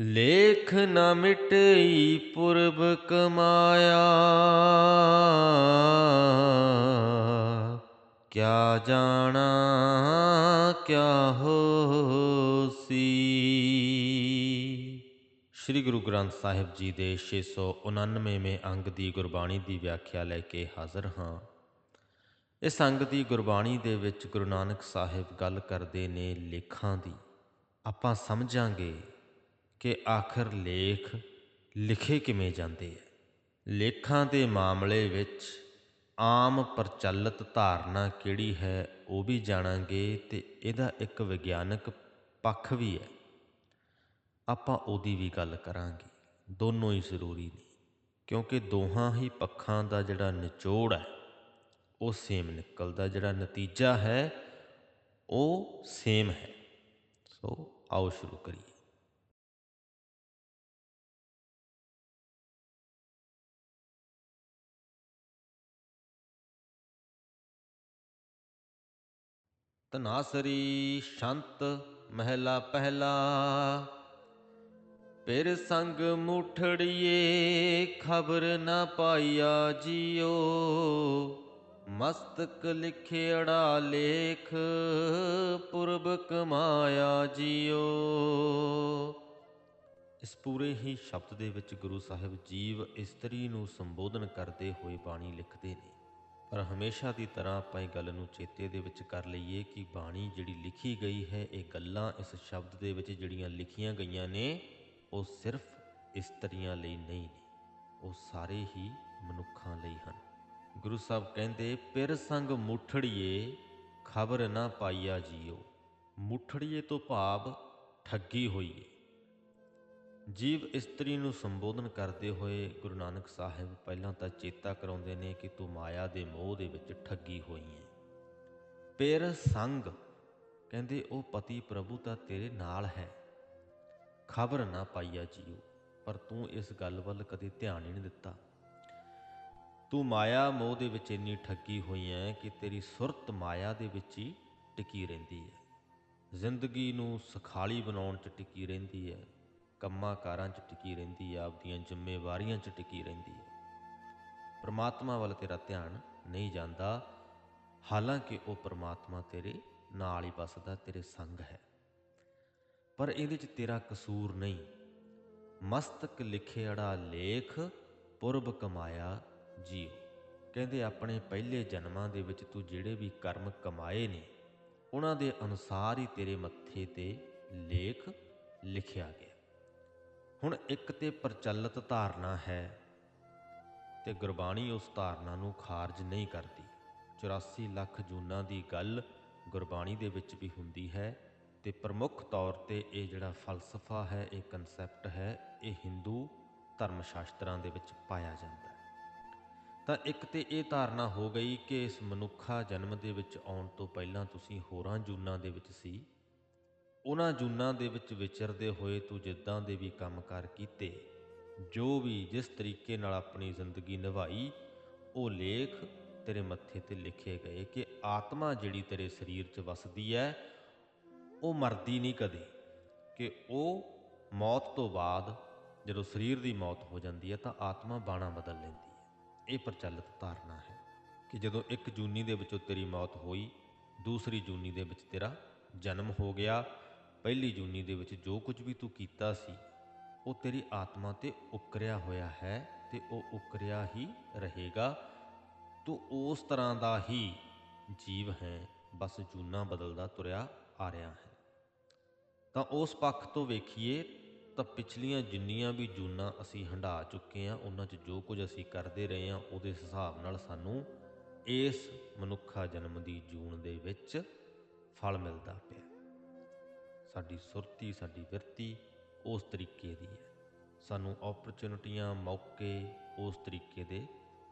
ਲੇਖ ਨ ਮਿਟਈ ਪੁਰਬ ਕਮਾਇਆ। ਕਿਆ ਜਾਣਾ, ਕਿਆ ਹੋਸੀ। ਸ੍ਰੀ ਗੁਰੂ ਗ੍ਰੰਥ ਸਾਹਿਬ ਜੀ ਦੇ 699ਵੇਂ ਅੰਗ ਦੀ ਗੁਰਬਾਣੀ ਦੀ ਵਿਆਖਿਆ ਲੈ ਕੇ ਹਾਜ਼ਰ ਹਾਂ। ਇਸ ਅੰਗ ਦੀ ਗੁਰਬਾਣੀ ਦੇ ਵਿੱਚ ਗੁਰੂ ਨਾਨਕ ਸਾਹਿਬ ਗੱਲ ਕਰਦੇ ਨੇ ਲੇਖਾਂ ਦੀ। ਆਪਾਂ ਸਮਝਾਂਗੇ ਕਿ ਆਖਰ ਲੇਖ ਲਿਖੇ ਕਿਵੇਂ ਜਾਂਦੇ ਹੈ ਲੇਖਾਂ ਦੇ ਮਾਮਲੇ ਵਿੱਚ ਆਮ ਪ੍ਰਚਲਿਤ ਧਾਰਨਾ ਕਿਹੜੀ ਹੈ ਉਹ ਵੀ ਜਾਣਾਂਗੇ ਤੇ ਇਹਦਾ ਇੱਕ ਵਿਗਿਆਨਕ ਪੱਖ ਵੀ ਹੈ ਆਪਾਂ ਉਹਦੀ ਵੀ ਗੱਲ ਕਰਾਂਗੇ। ਦੋਨੋਂ ਹੀ ਜ਼ਰੂਰੀ ਨੇ, ਕਿਉਂਕਿ ਦੋਹਾਂ ਹੀ ਪੱਖਾਂ ਦਾ ਜਿਹੜਾ ਨਿਚੋੜ ਹੈ ਉਹ ਸੇਮ ਨਿਕਲਦਾ। ਜਿਹੜਾ ਨਤੀਜਾ ਹੈ, ਉਹ ਸੇਮ ਹੈ। ਸੋ ਆਓ ਸ਼ੁਰੂ ਕਰੀਏ। ਤਨਾਸਰੀ ਸ਼ੰਤ ਮਹਿਲਾ ਪਹਿਲਾ। ਪਿਰ ਸੰਗ ਮੁਠੜੀਏ ਖਬਰ ਨਾ ਪਾਈਆ ਜੀਓ। ਮਸਤਕ ਲਿਖਿਆੜਾ ਲੇਖ ਪੁਰਬ ਕਮਾਇਆ ਜੀਓ। ਇਸ ਪੂਰੇ ਹੀ ਸ਼ਬਦ ਦੇ ਵਿੱਚ ਗੁਰੂ ਸਾਹਿਬ ਜੀਵ ਇਸਤਰੀ ਨੂੰ ਸੰਬੋਧਨ ਕਰਦੇ ਹੋਏ ਬਾਣੀ ਲਿਖਦੇ ਨੇ। ਪਰ ਹਮੇਸ਼ਾ ਦੀ ਤਰ੍ਹਾਂ ਆਪਾਂ ਇਹ ਗੱਲ ਨੂੰ ਚੇਤੇ ਦੇ ਵਿੱਚ ਕਰ ਲਈਏ ਕਿ ਬਾਣੀ ਜਿਹੜੀ ਲਿਖੀ ਗਈ ਹੈ, ਇਹ ਗੱਲਾਂ ਇਸ ਸ਼ਬਦ ਦੇ ਵਿੱਚ ਜਿਹੜੀਆਂ ਲਿਖੀਆਂ ਗਈਆਂ ਨੇ, ਉਹ ਸਿਰਫ ਇਸਤਰੀਆਂ ਲਈ ਨਹੀਂ ਨੇ ਉਹ ਸਾਰੇ ਹੀ ਮਨੁੱਖਾਂ ਲਈ ਹਨ। ਗੁਰੂ ਸਾਹਿਬ ਕਹਿੰਦੇ, ਪਿਰ ਸੰਗ ਮੁਠੜੀਏ, ਖਬਰ ਨਾ ਪਾਈਆ ਜੀਓ। ਮੁਠੜੀਏ ਤੋਂ ਭਾਵ ਠੱਗੀ ਹੋਈਏ। ਜੀਵ ਇਸਤਰੀ ਨੂੰ ਸੰਬੋਧਨ ਕਰਦੇ ਹੋਏ ਗੁਰੂ ਨਾਨਕ ਸਾਹਿਬ ਪਹਿਲਾਂ ਤਾਂ ਚੇਤਾ ਕਰਾਉਂਦੇ ਨੇ ਕਿ ਤੂੰ ਮਾਇਆ ਦੇ ਮੋਹ ਦੇ ਵਿੱਚ ਠੱਗੀ ਹੋਈ ਹੈ ਪੇਰ ਸੰਗ ਕਹਿੰਦੇ, ਉਹ ਪਤੀ ਪ੍ਰਭੂ ਤਾਂ ਤੇਰੇ ਨਾਲ ਹੈ। ਖਬਰ ਨਾ ਪਾਈਆ ਜੀਓ, ਪਰ ਤੂੰ ਇਸ ਗੱਲ ਵੱਲ ਕਦੇ ਧਿਆਨ ਹੀ ਨਹੀਂ ਦਿੱਤਾ। ਤੂੰ ਮਾਇਆ ਮੋਹ ਦੇ ਵਿੱਚ ਇੰਨੀ ਠੱਗੀ ਹੋਈ ਹੈ ਕਿ ਤੇਰੀ ਸੁਰਤ ਮਾਇਆ ਦੇ ਵਿੱਚ ਹੀ ਟਿਕੀ ਰਹਿੰਦੀ ਹੈ ਜ਼ਿੰਦਗੀ ਨੂੰ ਸਖਾਲੀ ਬਣਾਉਣ 'ਚ ਟਿਕੀ ਰਹਿੰਦੀ ਹੈ ਕੰਮਾਂ ਕਾਰਾਂ 'ਚ ਟਿਕੀ ਰਹਿੰਦੀ ਆ, ਆਪਦੀਆਂ ਜ਼ਿੰਮੇਵਾਰੀਆਂ 'ਚ ਟਿਕੀ ਰਹਿੰਦੀ ਹੈ ਪਰਮਾਤਮਾ ਵੱਲ ਤੇਰਾ ਧਿਆਨ ਨਹੀਂ ਜਾਂਦਾ, ਹਾਲਾਂਕਿ ਉਹ ਪਰਮਾਤਮਾ ਤੇਰੇ ਨਾਲ ਹੀ ਵੱਸਦਾ, ਤੇਰੇ ਸੰਗ ਹੈ। ਪਰ ਇਹਦੇ 'ਚ ਤੇਰਾ ਕਸੂਰ ਨਹੀਂ। ਮਸਤਕ ਲਿਖੇ ਅੜਾ ਲੇਖ ਪੁਰਬ ਕਮਾਇਆ ਜੀਓ ਕਹਿੰਦੇ ਆਪਣੇ ਪਹਿਲੇ ਜਨਮਾਂ ਦੇ ਵਿੱਚ ਤੂੰ ਜਿਹੜੇ ਵੀ ਕਰਮ ਕਮਾਏ ਨੇ, ਉਹਨਾਂ ਦੇ ਅਨੁਸਾਰ ਹੀ ਤੇਰੇ ਮੱਥੇ ਤੇ ਲੇਖ ਲਿਖਿਆ ਗਿਆ। ਹੁਣ ਇੱਕ ਤੇ ਪ੍ਰਚਲਿਤ ਧਾਰਨਾ ਹੈ ਤੇ ਗੁਰਬਾਣੀ ਉਸ ਧਾਰਨਾ ਨੂੰ ਖਾਰਜ ਨਹੀਂ ਕਰਦੀ। 84 ਲੱਖ ਜੂਨਾਂ ਦੀ ਗੱਲ ਗੁਰਬਾਣੀ ਦੇ ਵਿੱਚ ਵੀ ਹੁੰਦੀ ਹੈ ਤੇ ਪ੍ਰਮੁੱਖ ਤੌਰ ਤੇ ਇਹ ਜਿਹੜਾ ਫਲਸਫਾ ਹੈ, ਇਹ ਕਨਸੈਪਟ ਹੈ, ਇਹ ਹਿੰਦੂ ਧਰਮ ਸ਼ਾਸਤਰਾਂ ਦੇ ਵਿੱਚ ਪਾਇਆ ਜਾਂਦਾ ਹੈ। ਤਾਂ ਇੱਕ ਤੇ ਇਹ ਧਾਰਨਾ ਹੋ ਗਈ ਕਿ ਇਸ ਮਨੁੱਖਾ ਜਨਮ ਦੇ ਵਿੱਚ ਆਉਣ ਤੋਂ ਪਹਿਲਾਂ ਤੁਸੀਂ ਹੋਰਾਂ ਜੂਨਾਂ ਦੇ ਵਿੱਚ ਸੀ। ਉਹਨਾਂ ਜੂਨਾਂ ਦੇ ਵਿੱਚ ਵਿਚਰਦੇ ਹੋਏ ਤੂੰ ਜਿੱਦਾਂ ਦੇ ਵੀ ਕੰਮਕਾਰ ਕੀਤੇ, ਜੋ ਵੀ ਜਿਸ ਤਰੀਕੇ ਨਾਲ ਆਪਣੀ ਜ਼ਿੰਦਗੀ ਨਿਭਾਈ, ਉਹ ਲੇਖ ਤੇਰੇ ਮੱਥੇ ਤੇ ਲਿਖੇ ਗਏ ਕਿ ਆਤਮਾ ਜਿਹੜੀ ਤੇਰੇ ਸਰੀਰ 'ਚ ਵਸਦੀ ਹੈ ਉਹ ਮਰਦੀ ਨਹੀਂ ਕਦੇ, ਕਿ ਉਹ ਮੌਤ ਤੋਂ ਬਾਅਦ ਜਦੋਂ ਸਰੀਰ ਦੀ ਮੌਤ ਹੋ ਜਾਂਦੀ ਹੈ ਤਾਂ ਆਤਮਾ ਬਾਣਾ ਬਦਲ ਲੈਂਦੀ ਹੈ ਇਹ ਪ੍ਰਚਲਿਤ ਧਾਰਨਾ ਹੈ ਕਿ ਜਦੋਂ ਇੱਕ ਜੂਨੀ ਦੇ ਵਿੱਚੋਂ ਤੇਰੀ ਮੌਤ ਹੋਈ, ਦੂਸਰੀ ਜੂਨੀ ਦੇ ਵਿੱਚ ਤੇਰਾ ਜਨਮ ਹੋ ਗਿਆ ਪਹਿਲੀ ਜੂਨੀ ਦੇ ਵਿੱਚ ਜੋ ਕੁਝ ਵੀ ਤੂੰ ਕੀਤਾ ਸੀ, ਉਹ ਤੇਰੀ ਆਤਮਾ ਤੇ ਉਕਰਿਆ ਹੋਇਆ ਹੈ ਤੇ ਉਹ ਉਕਰਿਆ ਹੀ ਰਹੇਗਾ। ਤੂੰ ਉਸ ਤਰ੍ਹਾਂ ਦਾ ਹੀ ਜੀਵ ਹੈ, ਬਸ ਜੂਨਾ ਬਦਲਦਾ ਤੁਰਿਆ ਆ ਰਿਹਾ ਹੈ। ਤਾਂ ਉਸ ਪੱਖ ਤੋਂ ਵੇਖੀਏ ਤਾਂ ਪਿਛਲੀਆਂ ਜਿੰਨੀਆਂ ਵੀ ਜੂਨਾਂ ਅਸੀਂ ਹੰਢਾ ਚੁੱਕੇ ਆ ਉਹਨਾਂ 'ਚ ਜੋ ਕੁਝ ਅਸੀਂ ਕਰਦੇ ਰਹੇ ਆ ਉਹਦੇ ਹਿਸਾਬ ਨਾਲ ਸਾਨੂੰ ਇਸ ਮਨੁੱਖਾ ਜਨਮ ਦੀ ਜੂਨ ਦੇ ਵਿੱਚ ਫਲ ਮਿਲਦਾ ਪਿਆ। ਸਾਡੀ ਸੁਰਤੀ, ਸਾਡੀ ਵਿਰਤੀ ਉਸ ਤਰੀਕੇ ਦੀ ਹੈ। ਸਾਨੂੰ ਓਪਰਚੁਨਿਟੀਆਂ ਮੌਕੇ ਉਸ ਤਰੀਕੇ ਦੇ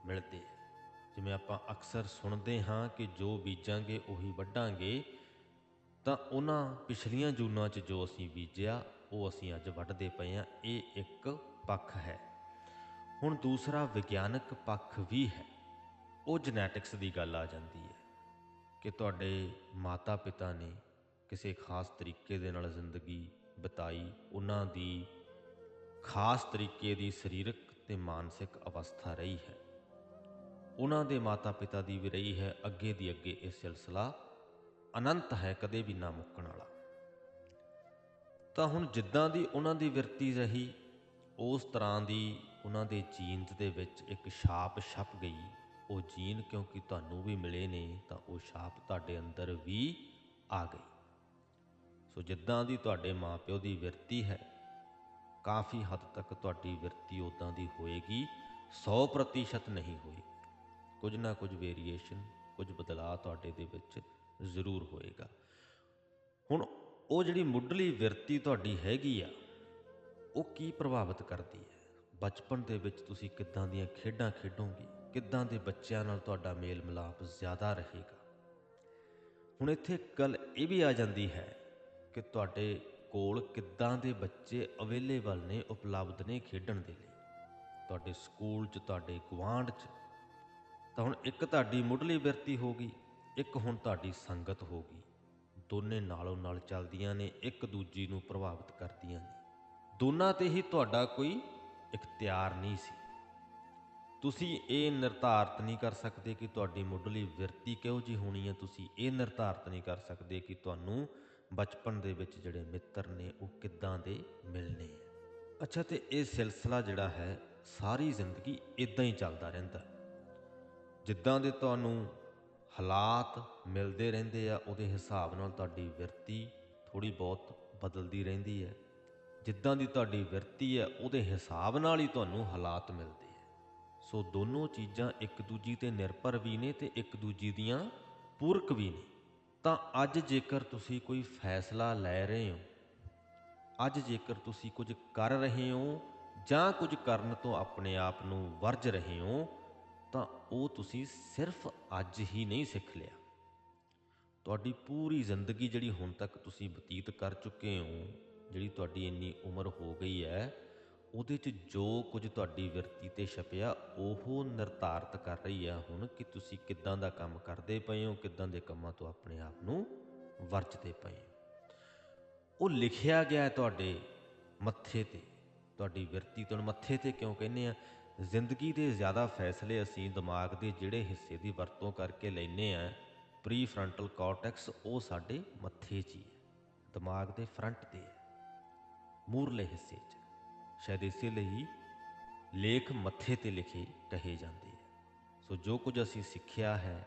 ਮਿਲਦੇ ਆ ਜਿਵੇਂ ਆਪਾਂ ਅਕਸਰ ਸੁਣਦੇ ਹਾਂ ਕਿ ਜੋ ਬੀਜਾਂਗੇ ਉਹੀ ਵੱਢਾਂਗੇ, ਤਾਂ ਉਹਨਾਂ ਪਿਛਲੀਆਂ ਜੂਨਾਂ 'ਚ ਜੋ ਅਸੀਂ ਬੀਜਿਆ, ਉਹ ਅਸੀਂ ਅੱਜ ਵੱਢਦੇ ਪਏ ਆ ਇਹ ਇੱਕ ਪੱਖ ਹੈ। ਹੁਣ ਦੂਸਰਾ ਵਿਗਿਆਨਕ ਪੱਖ ਵੀ ਹੈ। ਉਹ ਜੈਨੇਟਿਕਸ ਦੀ ਗੱਲ ਆ ਜਾਂਦੀ ਹੈ ਕਿ ਤੁਹਾਡੇ ਮਾਤਾ ਪਿਤਾ ਨੇ ਕਿਸੇ ਖਾਸ ਤਰੀਕੇ ਦੇ ਨਾਲ ਜ਼ਿੰਦਗੀ ਬਿਤਾਈ, ਉਹਨਾਂ ਦੀ ਖਾਸ ਤਰੀਕੇ ਦੀ ਸਰੀਰਕ ਤੇ ਮਾਨਸਿਕ ਅਵਸਥਾ ਰਹੀ ਹੈ। ਉਹਨਾਂ ਦੇ ਮਾਤਾ-ਪਿਤਾ ਦੀ ਵੀ ਰਹੀ ਹੈ, ਅੱਗੇ ਦੀ ਅੱਗੇ ਇਹ ਸਿਲਸਿਲਾ ਅਨੰਤ ਹੈ ਕਦੇ ਵੀ ਨਾ ਮੁੱਕਣ ਵਾਲਾ। ਤਾਂ ਹੁਣ ਜਿੱਦਾਂ ਦੀ ਉਹਨਾਂ ਦੀ ਵਿਰਤੀ ਰਹੀ, ਉਸ ਤਰ੍ਹਾਂ ਦੀ ਉਹਨਾਂ ਦੇ ਜੀਨਸ ਦੇ ਵਿੱਚ ਇੱਕ ਛਾਪ ਛਪ ਗਈ। ਉਹ ਜੀਨ ਕਿਉਂਕਿ ਤੁਹਾਨੂੰ ਵੀ ਮਿਲੇ ਨੇ, ਤਾਂ ਉਹ ਛਾਪ ਤੁਹਾਡੇ ਅੰਦਰ ਵੀ ਆ ਗਈ। ਸੋ ਜਿੱਦਾਂ ਦੀ ਤੁਹਾਡੇ ਮਾਪਿਓ ਦੀ ਵਿਰਤੀ ਹੈ, ਕਾਫੀ ਹੱਦ ਤੱਕ ਤੁਹਾਡੀ ਵਿਰਤੀ ਉਦਾਂ ਦੀ ਹੋਏਗੀ 100% ਨਹੀਂ ਹੋਏਗੀ ਕੁਝ ਨਾ ਕੁਝ ਵੇਰੀਏਸ਼ਨ ਕੁਝ ਬਦਲਾਅ ਤੁਹਾਡੇ ਦੇ ਵਿੱਚ ਜ਼ਰੂਰ ਹੋਏਗਾ। ਹੁਣ ਉਹ ਜਿਹੜੀ ਮੁੱਢਲੀ ਵਿਰਤੀ ਤੁਹਾਡੀ ਹੈਗੀ ਆ, ਉਹ ਕੀ ਪ੍ਰਭਾਵਿਤ ਕਰਦੀ ਹੈ? ਬਚਪਨ ਦੇ ਵਿੱਚ ਤੁਸੀਂ ਕਿੱਦਾਂ ਦੀਆਂ ਖੇਡਾਂ ਖੇਡੋਗੇ? ਕਿੱਦਾਂ ਦੇ ਬੱਚਿਆਂ ਨਾਲ ਤੁਹਾਡਾ ਮੇਲ ਮਿਲਾਪ ਜ਼ਿਆਦਾ ਰਹੇਗਾ? ਹੁਣ ਇੱਥੇ ਗੱਲ ਇਹ ਵੀ ਆ ਜਾਂਦੀ ਹੈ ਕਿ ਤੁਹਾਡੇ ਕੋਲ ਕਿੱਦਾਂ ਦੇ ਬੱਚੇ ਅਵੇਲੇਬਲ ਨੇ, ਉਪਲਬਧ ਨੇ ਖੇਡਣ ਦੇ ਲਈ? ਤੁਹਾਡੇ ਸਕੂਲ 'ਚ, ਤੁਹਾਡੇ ਗੁਆਂਢ 'ਚ? ਤਾਂ ਹੁਣ ਇੱਕ ਤੁਹਾਡੀ ਮੁੱਢਲੀ ਬਿਰਤੀ ਗਈ, ਇੱਕ ਹੁਣ ਤੁਹਾਡੀ ਸੰਗਤ ਹੋ ਗਈ। ਦੋਨੇ ਨਾਲੋਂ ਨਾਲ ਚੱਲਦੀਆਂ ਨੇ, ਇੱਕ ਦੂਜੀ ਨੂੰ ਪ੍ਰਭਾਵਿਤ ਕਰਦੀਆਂ ਨੇ। ਦੋਨਾਂ ਤੇ ਹੀ ਤੁਹਾਡਾ ਕੋਈ ਇਖਤਿਆਰ ਨਹੀਂ ਸੀ। ਤੁਸੀਂ ਇਹ ਨਿਰਧਾਰਤ ਨਹੀਂ ਕਰ ਸਕਦੇ ਕਿ ਤੁਹਾਡੀ ਮੁੱਢਲੀ ਵਿਰਤੀ ਕਿਹੋ ਜੀ ਹੋਣੀ ਹੈ, ਤੁਸੀਂ ਇਹ ਨਿਰਧਾਰਤ ਨਹੀਂ ਕਰ ਸਕਦੇ ਕਿ ਤੁਹਾਨੂੰ ਬਚਪਨ ਦੇ ਵਿੱਚ ਜਿਹੜੇ ਮਿੱਤਰ ਨੇ, ਉਹ ਕਿੱਦਾਂ ਦੇ ਮਿਲਨੇ ਆ? ਅੱਛਾ, ਤੇ ਇਹ ਸਿਲਸਿਲਾ ਜਿਹੜਾ ਹੈ, ਸਾਰੀ ਜ਼ਿੰਦਗੀ ਇਦਾਂ ਹੀ ਚੱਲਦਾ ਰਹਿੰਦਾ। ਜਿੱਦਾਂ ਦੇ ਤੁਹਾਨੂੰ ਹਾਲਾਤ ਮਿਲਦੇ ਰਹਿੰਦੇ ਆ, ਉਹਦੇ ਹਿਸਾਬ ਨਾਲ ਤੁਹਾਡੀ ਵਿਰਤੀ ਥੋੜੀ ਬਹੁਤ ਬਦਲਦੀ ਰਹਿੰਦੀ ਹੈ। ਜਿੱਦਾਂ ਦੀ ਤੁਹਾਡੀ ਵਿਰਤੀ ਹੈ, ਉਹਦੇ ਹਿਸਾਬ ਨਾਲ ਹੀ ਤੁਹਾਨੂੰ ਹਾਲਾਤ ਮਿਲਦੇ ਆ। ਸੋ ਦੋਨੋਂ ਚੀਜ਼ਾਂ ਇੱਕ ਦੂਜੀ ਤੇ ਨਿਰਭਰ ਵੀ ਨੇ ਤੇ ਇੱਕ ਦੂਜੀ ਦੀਆਂ ਪੂਰਕ ਵੀ ਨੇ। ਤਾਂ ਅੱਜ ਜੇਕਰ ਤੁਸੀਂ ਕੋਈ ਫੈਸਲਾ ਲੈ ਰਹੇ ਹੋ, ਅੱਜ ਜੇਕਰ ਤੁਸੀਂ ਕੁਝ ਕਰ ਰਹੇ ਹੋ ਜਾਂ ਕੁਝ ਕਰਨ ਤੋਂ ਆਪਣੇ ਆਪ ਨੂੰ ਵਰਜ ਰਹੇ ਹੋ, ਤਾਂ ਉਹ ਤੁਸੀਂ ਸਿਰਫ ਅੱਜ ਹੀ ਨਹੀਂ ਸਿੱਖ ਲਿਆ। ਤੁਹਾਡੀ ਪੂਰੀ ਜ਼ਿੰਦਗੀ ਜਿਹੜੀ ਹੁਣ ਤੱਕ ਤੁਸੀਂ ਬਤੀਤ ਕਰ ਚੁੱਕੇ ਹੋ, ਜਿਹੜੀ ਤੁਹਾਡੀ ਇੰਨੀ ਉਮਰ ਹੋ ਗਈ ਹੈ ਉਹਦੇ 'ਚ ਜੋ ਕੁਝ ਤੁਹਾਡੀ ਵਿਰਤੀ ਤੇ ਛਪਿਆ, ਉਹ ਨਿਰਧਾਰਤ ਕਰ ਰਹੀ ਆ ਹੁਣ ਕਿ ਤੁਸੀਂ ਕਿੱਦਾਂ ਦਾ ਕੰਮ ਕਰਦੇ ਪਏ ਹੋ, ਕਿੱਦਾਂ ਦੇ ਕੰਮਾਂ ਤੋਂ ਆਪਣੇ ਆਪ ਨੂੰ ਵਰਜਦੇ ਪਏ ਹੋ। ਉਹ ਲਿਖਿਆ ਗਿਆ ਤੁਹਾਡੇ ਮੱਥੇ ਤੇ, ਤੁਹਾਡੀ ਵਿਰਤੀ ਤੋਂ ਮੱਥੇ ਤੇ ਕਿਉਂ ਕਹਿੰਦੇ ਆ? ਜ਼ਿੰਦਗੀ ਦੇ ਜ਼ਿਆਦਾ ਫੈਸਲੇ ਅਸੀਂ ਦਿਮਾਗ ਦੇ ਜਿਹੜੇ ਹਿੱਸੇ ਦੀ ਵਰਤੋਂ ਕਰਕੇ ਲੈਨੇ ਆ ਪ੍ਰੀ ਫਰੰਟਲ ਕਾਰਟੈਕਸ, ਉਹ ਸਾਡੇ ਮੱਥੇ 'ਚ ਹੀ ਹੈ। ਦਿਮਾਗ ਦੇ ਫਰੰਟ ਤੇ ਹੈ। ਮੂਰਲੇ ਹਿੱਸੇ 'ਚ। ਸ਼ਾਇਦ ਇਸੇ ਲਈ ਲੇਖ ਮੱਥੇ ਤੇ ਲਿਖੇ ਕਹੇ ਜਾਂਦੇ ਆ। ਸੋ ਜੋ ਕੁਝ ਅਸੀਂ ਸਿੱਖਿਆ ਹੈ,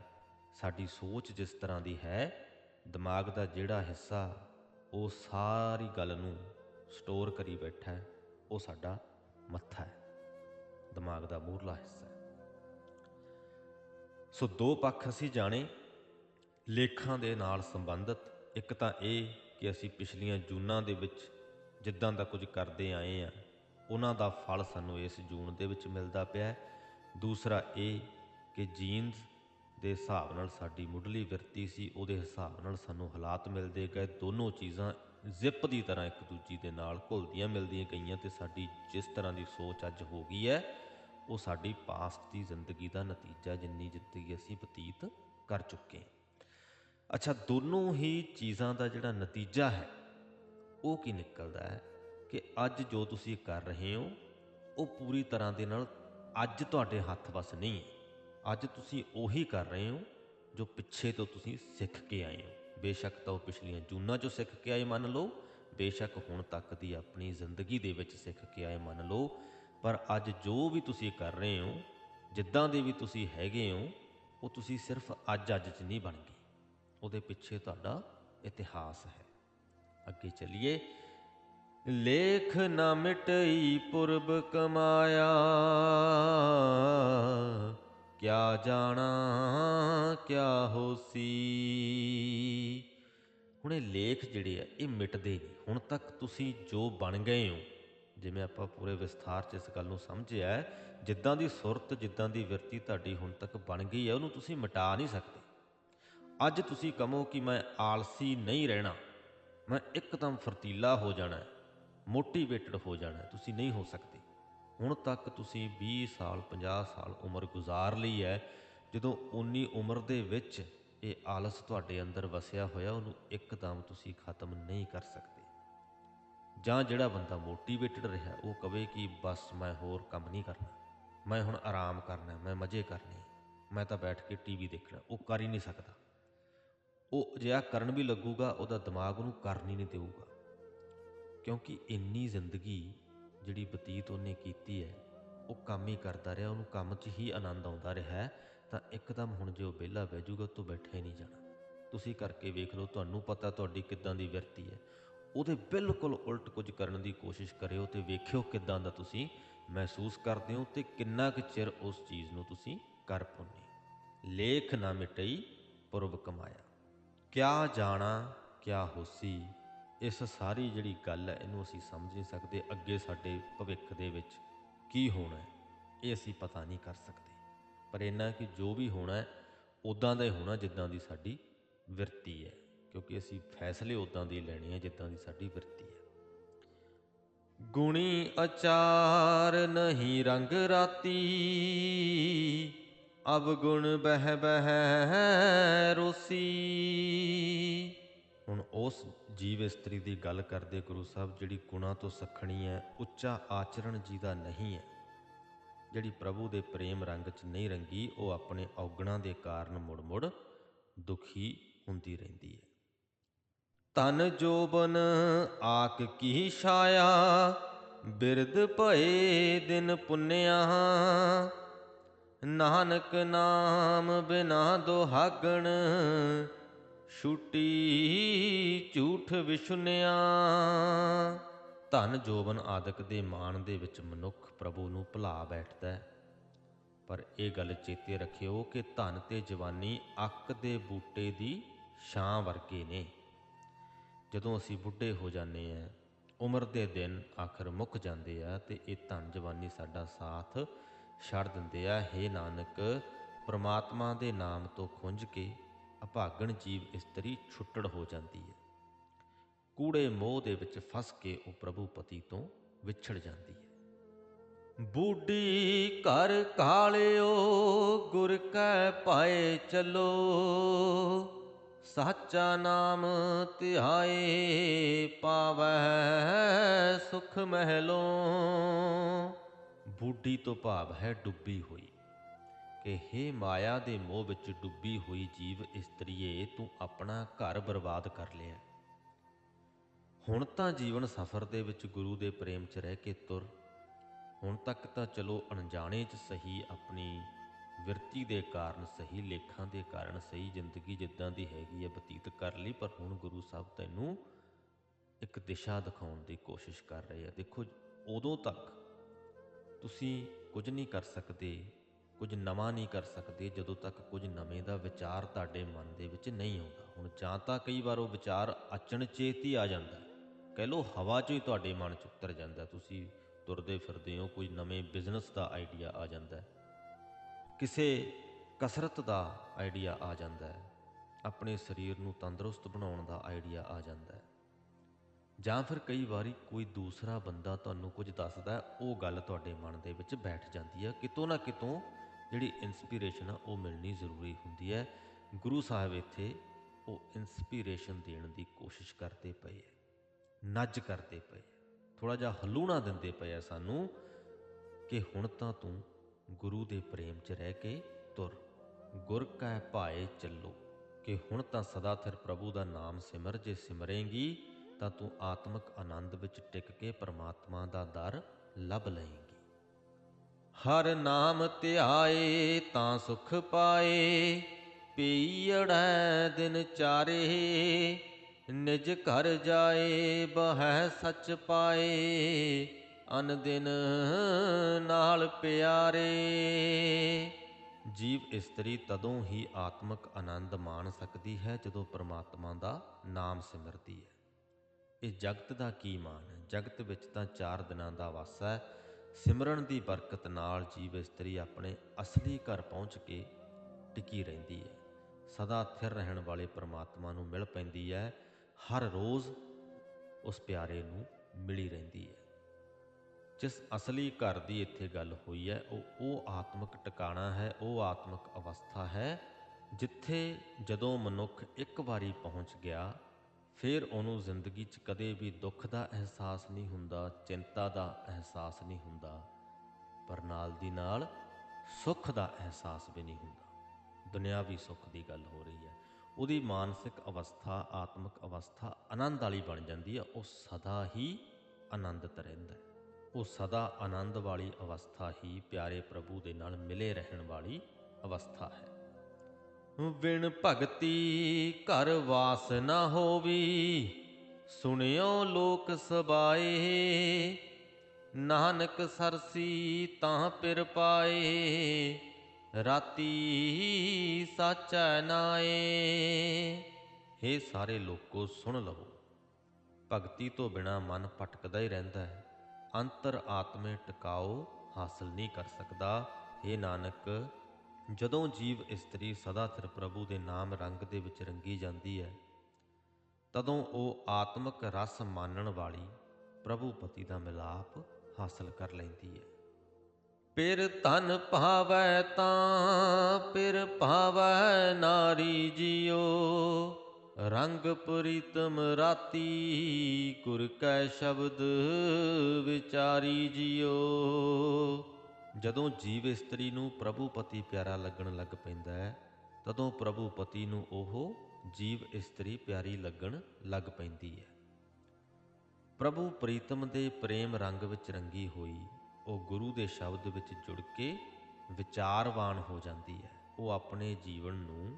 ਸਾਡੀ ਸੋਚ ਜਿਸ ਤਰ੍ਹਾਂ ਦੀ ਹੈ, ਦਿਮਾਗ ਦਾ ਜਿਹੜਾ ਹਿੱਸਾ, ਉਹ ਸਾਰੀ ਗੱਲ ਨੂੰ ਸਟੋਰ ਕਰੀ ਬੈਠਾ ਹੈ, ਉਹ ਸਾਡਾ ਮੱਥਾ ਹੈ। ਦਿਮਾਗ ਦਾ ਮੂਰਲਾ ਹਿੱਸਾ ਹੈ। ਸੋ ਦੋ ਪੱਖ ਅਸੀਂ ਜਾਣੇ, ਲੇਖਾਂ ਦੇ ਨਾਲ ਸੰਬੰਧਿਤ। ਇੱਕ ਤਾਂ ਇਹ ਕਿ ਅਸੀਂ ਪਿਛਲੀਆਂ ਜੂਨਾਂ ਦੇ ਵਿੱਚ ਜਿੱਦਾਂ ਦਾ ਕੁਝ ਕਰਦੇ ਆਏ ਆ ਉਹਨਾਂ ਦਾ ਫਲ ਸਾਨੂੰ ਇਸ ਜੂਨ ਦੇ ਵਿੱਚ ਮਿਲਦਾ ਪਿਆ ਹੈ। ਦੂਸਰਾ ਇਹ ਕਿ ਜੀਨਸ ਦੇ ਹਿਸਾਬ ਨਾਲ ਸਾਡੀ ਮੁੱਢਲੀ ਵਿਰਤੀ ਸੀ, ਉਹਦੇ ਹਿਸਾਬ ਨਾਲ ਸਾਨੂੰ ਹਾਲਾਤ ਮਿਲਦੇ ਗਏ। ਦੋਨੋਂ ਚੀਜ਼ਾਂ ਜ਼ਿਪ ਦੀ ਤਰ੍ਹਾਂ ਇੱਕ ਦੂਜੀ ਦੇ ਨਾਲ ਘੁਲਦੀਆਂ ਮਿਲਦੀਆਂ ਗਈਆਂ ਤੇ ਸਾਡੀ ਜਿਸ ਤਰ੍ਹਾਂ ਦੀ ਸੋਚ ਅੱਜ ਹੋ ਗਈ ਹੈ, ਉਹ ਸਾਡੀ ਪਾਸਟ ਦੀ ਜ਼ਿੰਦਗੀ ਦਾ ਨਤੀਜਾ ਜਿੰਨੀ ਜ਼ਿੰਦਗੀ ਅਸੀਂ ਬਤੀਤ ਕਰ ਚੁੱਕੇ ਹਾਂ। ਅੱਛਾ, ਦੋਨੋਂ ਹੀ ਚੀਜ਼ਾਂ ਦਾ ਜਿਹੜਾ ਨਤੀਜਾ ਹੈ, ਉਹ ਕੀ ਨਿਕਲਦਾ ਹੈ? ਕਿ ਅੱਜ ਜੋ ਤੁਸੀਂ ਕਰ ਰਹੇ ਹੋ, ਉਹ ਪੂਰੀ ਤਰ੍ਹਾਂ ਦੇ ਨਾਲ ਅੱਜ ਤੁਹਾਡੇ ਹੱਥ ਵਸ ਨਹੀਂ ਹੈ। ਅੱਜ ਤੁਸੀਂ ਉਹੀ ਕਰ ਰਹੇ ਹੋ ਜੋ ਪਿੱਛੇ ਤੋਂ ਤੁਸੀਂ ਸਿੱਖ ਕੇ ਆਏ ਹੋ। ਬੇਸ਼ੱਕ ਤਾਂ ਉਹ ਪਿਛਲੀਆਂ ਜੂਨਾਂ ਚੋਂ ਸਿੱਖ ਕੇ ਆਏ ਮੰਨ ਲਓ, ਬੇਸ਼ੱਕ ਹੁਣ ਤੱਕ ਦੀ ਆਪਣੀ ਜ਼ਿੰਦਗੀ ਦੇ ਵਿੱਚ ਸਿੱਖ ਕੇ ਆਏ ਮੰਨ ਲਓ, ਪਰ ਅੱਜ ਜੋ ਵੀ ਤੁਸੀਂ ਕਰ ਰਹੇ ਹੋ, ਜਿੱਦਾਂ ਦੇ ਵੀ ਤੁਸੀਂ ਹੈਗੇ ਹੋ, ਉਹ ਤੁਸੀਂ ਸਿਰਫ ਅੱਜ ਅੱਜ 'ਚ ਨਹੀਂ ਬਣ ਗਏ। ਉਹਦੇ ਪਿੱਛੇ ਤੁਹਾਡਾ ਇਤਿਹਾਸ ਹੈ। ਅੱਗੇ ਚੱਲੀਏ। ਲੇਖ ਨਾ ਮਿਟਈ ਪੁਰਬ ਕਮਾਇਆ। ਕਿਆ ਜਾਣਾ, ਕਿਆ ਹੋਸੀ। ਹੁਣ ਇਹ ਲੇਖ ਜਿਹੜੇ ਆ, ਇਹ ਮਿਟਦੇ ਨਹੀਂ। ਹੁਣ ਤੱਕ ਤੁਸੀਂ ਜੋ ਬਣ ਗਏ ਹੋ, ਜਿਵੇਂ ਆਪਾਂ ਪੂਰੇ ਵਿਸਥਾਰ 'ਚ ਇਸ ਗੱਲ ਨੂੰ ਸਮਝਿਆ ਜਿੱਦਾਂ ਦੀ ਸੁਰਤ, ਜਿੱਦਾਂ ਦੀ ਵਿਰਤੀ ਤੁਹਾਡੀ ਹੁਣ ਤੱਕ ਬਣ ਗਈ ਹੈ, ਉਹਨੂੰ ਤੁਸੀਂ ਮਿਟਾ ਨਹੀਂ ਸਕਦੇ। ਅੱਜ ਤੁਸੀਂ ਕਹੋ ਕਿ ਮੈਂ ਆਲਸੀ ਨਹੀਂ ਰਹਿਣਾ, ਮੈਂ ਇੱਕਦਮ ਫਰਤੀਲਾ ਹੋ ਜਾਣਾ ਮੋਟੀਵੇਟਡ ਹੋ ਜਾਣਾ, ਤੁਸੀਂ ਨਹੀਂ ਹੋ ਸਕਦੇ। ਹੁਣ ਤੱਕ ਤੁਸੀਂ 20 ਸਾਲ 50 ਸਾਲ ਉਮਰ ਗੁਜ਼ਾਰ ਲਈ ਹੈ, ਜਦੋਂ ਉਨੀ ਉਮਰ ਦੇ ਵਿੱਚ ਇਹ ਆਲਸ ਤੁਹਾਡੇ ਅੰਦਰ ਵਸਿਆ ਹੋਇਆ, ਉਹਨੂੰ ਇੱਕਦਮ ਤੁਸੀਂ ਖਤਮ ਨਹੀਂ ਕਰ ਸਕਦੇ। ਜਾਂ ਜਿਹੜਾ ਬੰਦਾ ਮੋਟੀਵੇਟਡ ਰਿਹਾ, ਉਹ ਕਵੇ ਕਿ ਬਸ ਮੈਂ ਹੋਰ ਕੰਮ ਨਹੀਂ ਕਰਨਾ। ਮੈਂ ਹੁਣ ਆਰਾਮ ਕਰਨਾ, ਮੈਂ ਮਜ਼ੇ ਕਰਨੇ। ਮੈਂ ਤਾਂ ਬੈਠ ਕੇ ਟੀਵੀ ਦੇਖਣਾ, ਉਹ ਕਰ ਹੀ ਨਹੀਂ ਸਕਦਾ। ਉਹ ਅਜਿਹਾ ਕਰਨ ਵੀ ਲੱਗੂਗਾ, ਉਹਦਾ ਦਿਮਾਗ ਉਹਨੂੰ ਕਰਨ ਹੀ ਨਹੀਂ ਦੇਊਗਾ। ਕਿਉਂਕਿ ਇੰਨੀ ਜ਼ਿੰਦਗੀ ਜਿਹੜੀ ਬਤੀਤ ਉਹਨੇ ਕੀਤੀ ਹੈ, ਉਹ ਕੰਮ ਹੀ ਕਰਦਾ ਰਿਹਾ, ਉਹਨੂੰ ਕੰਮ 'ਚ ਹੀ ਆਨੰਦ ਆਉਂਦਾ ਰਿਹਾ ਤਾਂ ਇੱਕਦਮ ਹੁਣ ਜੇ ਉਹ ਵਿਹਲਾ ਬਹਿ ਜਾਊਗਾ ਤੋਂ ਬੈਠੇ ਨਹੀਂ ਜਾਣਾ। ਤੁਸੀਂ ਕਰਕੇ ਵੇਖ ਲਓ, ਤੁਹਾਨੂੰ ਪਤਾ ਤੁਹਾਡੀ ਕਿੱਦਾਂ ਦੀ ਵਿਰਤੀ ਹੈ। ਉਹਦੇ ਬਿਲਕੁਲ ਉਲਟ ਕੁਝ ਕਰਨ ਦੀ ਕੋਸ਼ਿਸ਼ ਕਰਿਓ ਤੇ ਵੇਖਿਓ ਕਿੱਦਾਂ ਦਾ ਤੁਸੀਂ ਮਹਿਸੂਸ ਕਰਦੇ ਹੋ ਤੇ ਕਿੰਨਾ ਕੁ ਚਿਰ ਉਸ ਚੀਜ਼ ਨੂੰ ਤੁਸੀਂ ਕਰ ਪਾਉਂਦੇ ਲੇਖ ਨਾ ਮਿਟਈ, ਪੁਰਬ ਕਮਾਇਆ। ਕਿਆ ਜਾਣਾ, ਕਿਆ ਹੋਸੀ ਇਸ ਸਾਰੀ ਜਿਹੜੀ ਗੱਲ ਹੈ, ਇਹਨੂੰ ਅਸੀਂ ਸਮਝ ਨਹੀਂ ਸਕਦੇ, ਅੱਗੇ ਸਾਡੇ ਭਵਿੱਖ ਦੇ ਵਿੱਚ ਕੀ ਹੋਣਾ ਹੈ, ਇਹ ਅਸੀਂ ਪਤਾ ਨਹੀਂ ਕਰ ਸਕਦੇ। ਪਰ ਇਹਨਾਂ ਕਿ ਜੋ ਵੀ ਹੋਣਾ ਹੈ ਉਦਾਂ ਦਾ ਹੀ ਹੋਣਾ ਜਿੱਦਾਂ ਦੀ ਸਾਡੀ ਵਿਰਤੀ ਹੈ, ਕਿਉਂਕਿ ਅਸੀਂ ਫੈਸਲੇ ਉਦਾਂ ਦੇ ਲੈਣੇ ਆ ਜਿੱਦਾਂ ਦੀ ਸਾਡੀ ਵਿਰਤੀ ਹੈ। ਗੁਣੀ ਅਚਾਰ ਨਹੀਂ ਰੰਗ ਰਾਤੀ ਅਬ ਗੁਣ ਬਹਿ ਬਹਿ ਰੋਸੀ। ਹੁਣ ਉਸ ਜੀਵ ਇਸਤਰੀ ਦੀ ਗੱਲ ਕਰਦੇ ਗੁਰੂ ਸਾਹਿਬ, ਜਿਹੜੀ ਗੁਣਾ ਤੋਂ ਸਖਣੀ ਹੈ, ਉੱਚਾ ਆਚਰਣ ਜੀ ਦਾ ਨਹੀਂ ਹੈ। ਜਿਹੜੀ ਪ੍ਰਭੂ ਦੇ ਪ੍ਰੇਮ ਰੰਗ 'ਚ ਨਹੀਂ ਰੰਗੀ, ਉਹ ਆਪਣੇ ਔਗਣਾਂ ਦੇ ਕਾਰਨ ਮੁੜ-ਮੁੜ ਦੁਖੀ ਹੁੰਦੀ ਰਹਿੰਦੀ ਹੈ। ਤਨ ਜੋਬਨ ਆਕ ਕੀ ਛਾਇਆ ਬਿਰਦ ਭਏ ਦਿਨ ਪੁੰਨਿਆ। ਨਾਨਕ ਨਾਮ ਬਿਨਾ ਦੁਹਾਗਣ ਛੁੱਟੀ ਝੂਠ ਵਿਸ਼ੁਨਿਆ ਧਨ ਜੋਬਨ ਆਦਿਕ ਦੇ ਮਾਣ ਦੇ ਵਿੱਚ ਮਨੁੱਖ ਪ੍ਰਭੂ ਨੂੰ ਭੁਲਾ ਬੈਠਦਾ ਹੈ। ਪਰ ਇਹ ਗੱਲ ਚੇਤੇ ਰੱਖਿਓ ਕਿ ਧਨ ਤੇ ਜਵਾਨੀ ਅੱਕ ਦੇ ਬੂਟੇ ਦੀ ਛਾਂ ਵਰਗੇ ਨੇ। ਜਦੋਂ ਅਸੀਂ ਬੁੱਢੇ ਹੋ ਜਾਂਦੇ ਆ, ਉਮਰ ਦੇ ਦਿਨ ਆਖਰ ਮੁੱਕ ਜਾਂਦੇ ਆ ਤੇ ਇਹ ਧਨ ਜਵਾਨੀ ਸਾਡਾ ਸਾਥ ਛੱਡ ਦਿੰਦੇ ਆ। ਹੇ ਨਾਨਕ, ਪ੍ਰਮਾਤਮਾ ਦੇ ਨਾਮ ਤੋਂ ਖੁੰਝ ਕੇ ਅਭਾਗਣ ਜੀਵ ਇਸਤਰੀ ਛੁੱਟੜ ਹੋ ਜਾਂਦੀ ਹੈ। ਕੂੜੇ ਮੋਹ ਦੇ ਵਿੱਚ ਫਸ ਕੇ ਉਹ ਪ੍ਰਭੂ ਪਤੀ ਤੋਂ ਵਿਛੜ ਜਾਂਦੀ ਹੈ। ਬੂਢੀ ਘਰ ਕਾਲਿਓ, ਗੁਰ ਕੈ ਪਾਏ ਚਲੋ, ਸਾਚਾ ਨਾਮ ਧਿਆਏ ਪਾਵੈ ਸੁਖ ਮਹਿਲੋਂ। ਬੂਢੀ ਤੋਂ ਭਾਵ ਹੈ ਡੁੱਬੀ ਹੋਈ। ਕਿ ਹੇ ਮਾਇਆ ਦੇ ਮੋਹ ਵਿੱਚ ਡੁੱਬੀ ਹੋਈ ਜੀਵ ਇਸਤਰੀਏ, ਤੂੰ ਆਪਣਾ ਘਰ ਬਰਬਾਦ ਕਰ ਲਿਆ। ਹੁਣ ਤਾਂ ਜੀਵਨ ਸਫਰ ਦੇ ਵਿੱਚ ਗੁਰੂ ਦੇ ਪ੍ਰੇਮ 'ਚ ਰਹਿ ਕੇ ਤੁਰ। ਹੁਣ ਤੱਕ ਤਾਂ ਚਲੋ ਅਣਜਾਣੇ 'ਚ ਸਹੀ, ਆਪਣੀ ਵਿਰਤੀ ਦੇ ਕਾਰਨ ਸਹੀ, ਲੇਖਾਂ ਦੇ ਕਾਰਨ ਸਹੀ, ਜ਼ਿੰਦਗੀ ਜਿੱਦਾਂ ਦੀ ਹੈਗੀ ਹੈ ਬਤੀਤ ਕਰ ਲਈ, ਪਰ ਹੁਣ ਗੁਰੂ ਸਾਹਿਬ ਤੈਨੂੰ ਇੱਕ ਦਿਸ਼ਾ ਦਿਖਾਉਣ ਦੀ ਕੋਸ਼ਿਸ਼ ਕਰ ਰਹੇ ਆ। ਦੇਖੋ, ਉਦੋਂ ਤੱਕ ਤੁਸੀਂ ਕੁਝ ਨਹੀਂ ਕਰ ਸਕਦੇ। ਕੁਝ ਨਵਾਂ ਨਹੀਂ ਕਰ ਸਕਦੇ ਜਦੋਂ ਤੱਕ ਕੁਝ ਨਵੇਂ ਦਾ ਵਿਚਾਰ ਤੁਹਾਡੇ ਮਨ ਦੇ ਵਿੱਚ ਨਹੀਂ ਆਉਂਦਾ। ਹੁਣ ਜਾਂ ਤਾਂ ਕਈ ਵਾਰ ਉਹ ਵਿਚਾਰ ਅਚਨਚੇਤ ਹੀ ਆ ਜਾਂਦਾ ਕਹਿ ਲਓ ਹਵਾ 'ਚੋਂ ਹੀ ਤੁਹਾਡੇ ਮਨ 'ਚ ਉਤਰ ਜਾਂਦਾ ਤੁਸੀਂ ਤੁਰਦੇ ਫਿਰਦੇ ਹੋ, ਕੋਈ ਨਵੇਂ ਬਿਜ਼ਨਸ ਦਾ ਆਈਡੀਆ ਆ ਜਾਂਦਾ ਕਿਸੇ ਕਸਰਤ ਦਾ ਆਈਡੀਆ ਆ ਜਾਂਦਾ ਹੈ। ਆਪਣੇ ਸਰੀਰ ਨੂੰ ਤੰਦਰੁਸਤ ਬਣਾਉਣ ਦਾ ਆਈਡੀਆ ਆ ਜਾਂਦਾ ਹੈ। ਜਾਂ ਫਿਰ ਕਈ ਵਾਰੀ ਕੋਈ ਦੂਸਰਾ ਬੰਦਾ ਤੁਹਾਨੂੰ ਕੁਝ ਦੱਸਦਾ ਉਹ ਗੱਲ ਤੁਹਾਡੇ ਮਨ ਦੇ ਵਿੱਚ ਬੈਠ ਜਾਂਦੀ ਹੈ। ਕਿਤੋਂ ਨਾ ਕਿਤੋਂ ਜਿਹੜੀ ਇਨਸਪੀਰੇਸ਼ਨ ਆ, ਉਹ ਮਿਲਣੀ ਜ਼ਰੂਰੀ ਹੁੰਦੀ ਹੈ। ਗੁਰੂ ਸਾਹਿਬ ਇੱਥੇ ਉਹ ਇਨਸਪੀਰੇਸ਼ਨ ਦੇਣ ਦੀ ਕੋਸ਼ਿਸ਼ ਕਰਦੇ ਪਏ ਹੈ ਨੱਜ ਕਰਦੇ ਪਏ ਥੋੜਾ ਜਿਹਾ ਹਲੂਣਾ ਦਿੰਦੇ ਪਏ ਆ ਸਾਨੂੰ ਕਿ ਹੁਣ ਤਾਂ ਤੂੰ ਗੁਰੂ ਦੇ ਪ੍ਰੇਮ 'ਚ ਰਹਿ ਕੇ ਤੁਰ। ਗੁਰ ਕੈ ਭਾਏ ਚੱਲੋ, ਕਿ ਹੁਣ ਤਾਂ ਸਦਾ ਥਿਰ ਪ੍ਰਭੂ ਦਾ ਨਾਮ ਸਿਮਰ, ਜੇ ਸਿਮਰੇਂਗੀ ਤਾਂ ਤੂੰ ਆਤਮਿਕ ਆਨੰਦ ਵਿੱਚ ਟਿਕ ਕੇ ਪਰਮਾਤਮਾ ਦਾ ਦਰ ਲੱਭ ਲਏਂਗੀ। ਹਰ ਨਾਮ ਧਿਆਏ ਤਾਂ ਸੁਖ ਪਾਏ ਪੀੜੈ ਦਿਨ ਚਾਰੇ, ਨਿਜ ਘਰ ਜਾਏ ਬਹਿ ਸੱਚ ਪਾਏ, ਅਨ ਦਿਨ ਨਾਲ ਪਿਆਰੇ। ਜੀਵ ਇਸਤਰੀ ਤਦੋਂ ਹੀ ਆਤਮਿਕ ਆਨੰਦ ਮਾਣ ਸਕਦੀ ਹੈ ਜਦੋਂ ਪ੍ਰਮਾਤਮਾ ਦਾ ਨਾਮ ਸਿਮਰਦੀ ਹੈ। ਇਹ ਜਗਤ ਦਾ ਕੀ ਮਾਣ ਹੈ? ਜਗਤ ਵਿੱਚ ਤਾਂ ਚਾਰ ਦਿਨਾਂ ਦਾ ਵਾਸਾ ਹੈ। ਸਿਮਰਨ ਦੀ ਬਰਕਤ ਨਾਲ ਜੀਵ ਇਸਤਰੀ ਆਪਣੇ ਅਸਲੀ ਘਰ ਪਹੁੰਚ ਕੇ ਟਿਕੀ ਰਹਿੰਦੀ ਹੈ। ਸਦਾ ਥਿਰ ਰਹਿਣ ਵਾਲੇ ਪ੍ਰਮਾਤਮਾ ਨੂੰ ਮਿਲ ਪੈਂਦੀ ਹੈ। ਹਰ ਰੋਜ਼ ਉਸ ਪਿਆਰੇ ਨੂੰ ਮਿਲੀ ਰਹਿੰਦੀ ਹੈ। ਜਿਸ ਅਸਲੀ ਘਰ ਦੀ ਇੱਥੇ ਗੱਲ ਹੋਈ ਹੈ, ਉਹ ਉਹ ਆਤਮਿਕ ਟਿਕਾਣਾ ਹੈ, ਉਹ ਆਤਮਿਕ ਅਵਸਥਾ ਹੈ, ਜਿੱਥੇ ਜਦੋਂ ਮਨੁੱਖ ਇੱਕ ਵਾਰੀ ਪਹੁੰਚ ਗਿਆ ਫਿਰ ਉਹਨੂੰ ਜ਼ਿੰਦਗੀ 'ਚ ਕਦੇ ਵੀ ਦੁੱਖ ਦਾ ਅਹਿਸਾਸ ਨਹੀਂ ਹੁੰਦਾ, ਚਿੰਤਾ ਦਾ ਅਹਿਸਾਸ ਨਹੀਂ ਹੁੰਦਾ, ਪਰ ਨਾਲ ਦੀ ਨਾਲ ਸੁੱਖ ਦਾ ਅਹਿਸਾਸ ਵੀ ਨਹੀਂ ਹੁੰਦਾ। ਦੁਨਿਆਵੀ ਸੁੱਖ ਦੀ ਗੱਲ ਹੋ ਰਹੀ ਹੈ। ਉਹਦੀ ਮਾਨਸਿਕ ਅਵਸਥਾ, ਆਤਮਿਕ ਅਵਸਥਾ ਆਨੰਦ ਵਾਲੀ ਬਣ ਜਾਂਦੀ ਹੈ। ਉਹ ਸਦਾ ਹੀ ਆਨੰਦਿਤ ਰਹਿੰਦਾ ਹੈ। ਉਹ ਸਦਾ ਆਨੰਦ ਵਾਲੀ ਅਵਸਥਾ ਹੀ ਪਿਆਰੇ ਪ੍ਰਭੂ ਦੇ ਨਾਲ ਮਿਲੇ ਰਹਿਣ ਵਾਲੀ ਅਵਸਥਾ ਹੈ। ਵਿਣ ਭਗਤੀ ਘਰ ਵਾਸ ਨਾ ਹੋਵੀ। ਸੁਣਿਓ ਲੋਕ ਸਬਾਏ, ਨਾਨਕ ਸਰਸੀ ਤਾਂ ਪਿਰ ਪਾਏ। ਰਾਤੀ ਸਾਚੈ ਨਾਏ। हे ਸਾਰੇ ਲੋਕੋ, ਸੁਣ ਲਵੋ, ਭਗਤੀ ਤੋਂ ਬਿਨਾ ਮਨ ਭਟਕਦਾ ਹੀ ਰਹਿੰਦਾ ਹੈ। ਅੰਤਰ ਆਤਮੇ ਟਿਕਾਓ, ਹਾਸਲ ਨਹੀਂ ਕਰ ਸਕਦਾ। हे ਨਾਨਕ ਜਦੋਂ ਜੀਵ ਇਸਤਰੀ ਸਦਾ ਸਿਰ ਪ੍ਰਭੂ ਦੇ ਨਾਮ ਰੰਗ ਦੇ ਵਿੱਚ ਰੰਗੀ ਜਾਂਦੀ ਹੈ, ਤਦੋਂ ਉਹ ਆਤਮਿਕ ਰਸ ਮਾਨਣ ਵਾਲੀ ਪ੍ਰਭੂ ਪਤੀ ਦਾ ਮਿਲਾਪ ਹਾਸਲ ਕਰ ਲੈਂਦੀ ਹੈ। ਪਿਰ ਧਨ ਭਾਵੈ ਤਾਂ, ਪਿਰ ਭਾਵੈ ਨਾਰੀ ਜਿਓ ਰੰਗ ਪ੍ਰੀਤਮ ਰਾਤੀ ਗੁਰ ਕੈ ਸ਼ਬਦ ਵਿਚਾਰੀ ਜਿਓ ਜਦੋਂ ਜੀਵ ਇਸਤਰੀ ਨੂੰ ਪ੍ਰਭੂ ਪਤੀ ਪਿਆਰਾ ਲੱਗਣ ਲੱਗ ਪੈਂਦਾ ਹੈ, ਤਦੋਂ ਪ੍ਰਭੂ ਪਤੀ ਨੂੰ ਉਹ ਜੀਵ ਇਸਤਰੀ ਪਿਆਰੀ ਲੱਗਣ ਲੱਗ ਪੈਂਦੀ ਹੈ। ਪ੍ਰਭੂ ਪ੍ਰੀਤਮ ਦੇ ਪ੍ਰੇਮ ਰੰਗ ਵਿੱਚ ਰੰਗੀ ਹੋਈ, ਉਹ ਗੁਰੂ ਦੇ ਸ਼ਬਦ ਵਿੱਚ ਜੁੜ ਕੇ ਵਿਚਾਰਵਾਨ ਹੋ ਜਾਂਦੀ ਹੈ। ਉਹ ਆਪਣੇ ਜੀਵਨ ਨੂੰ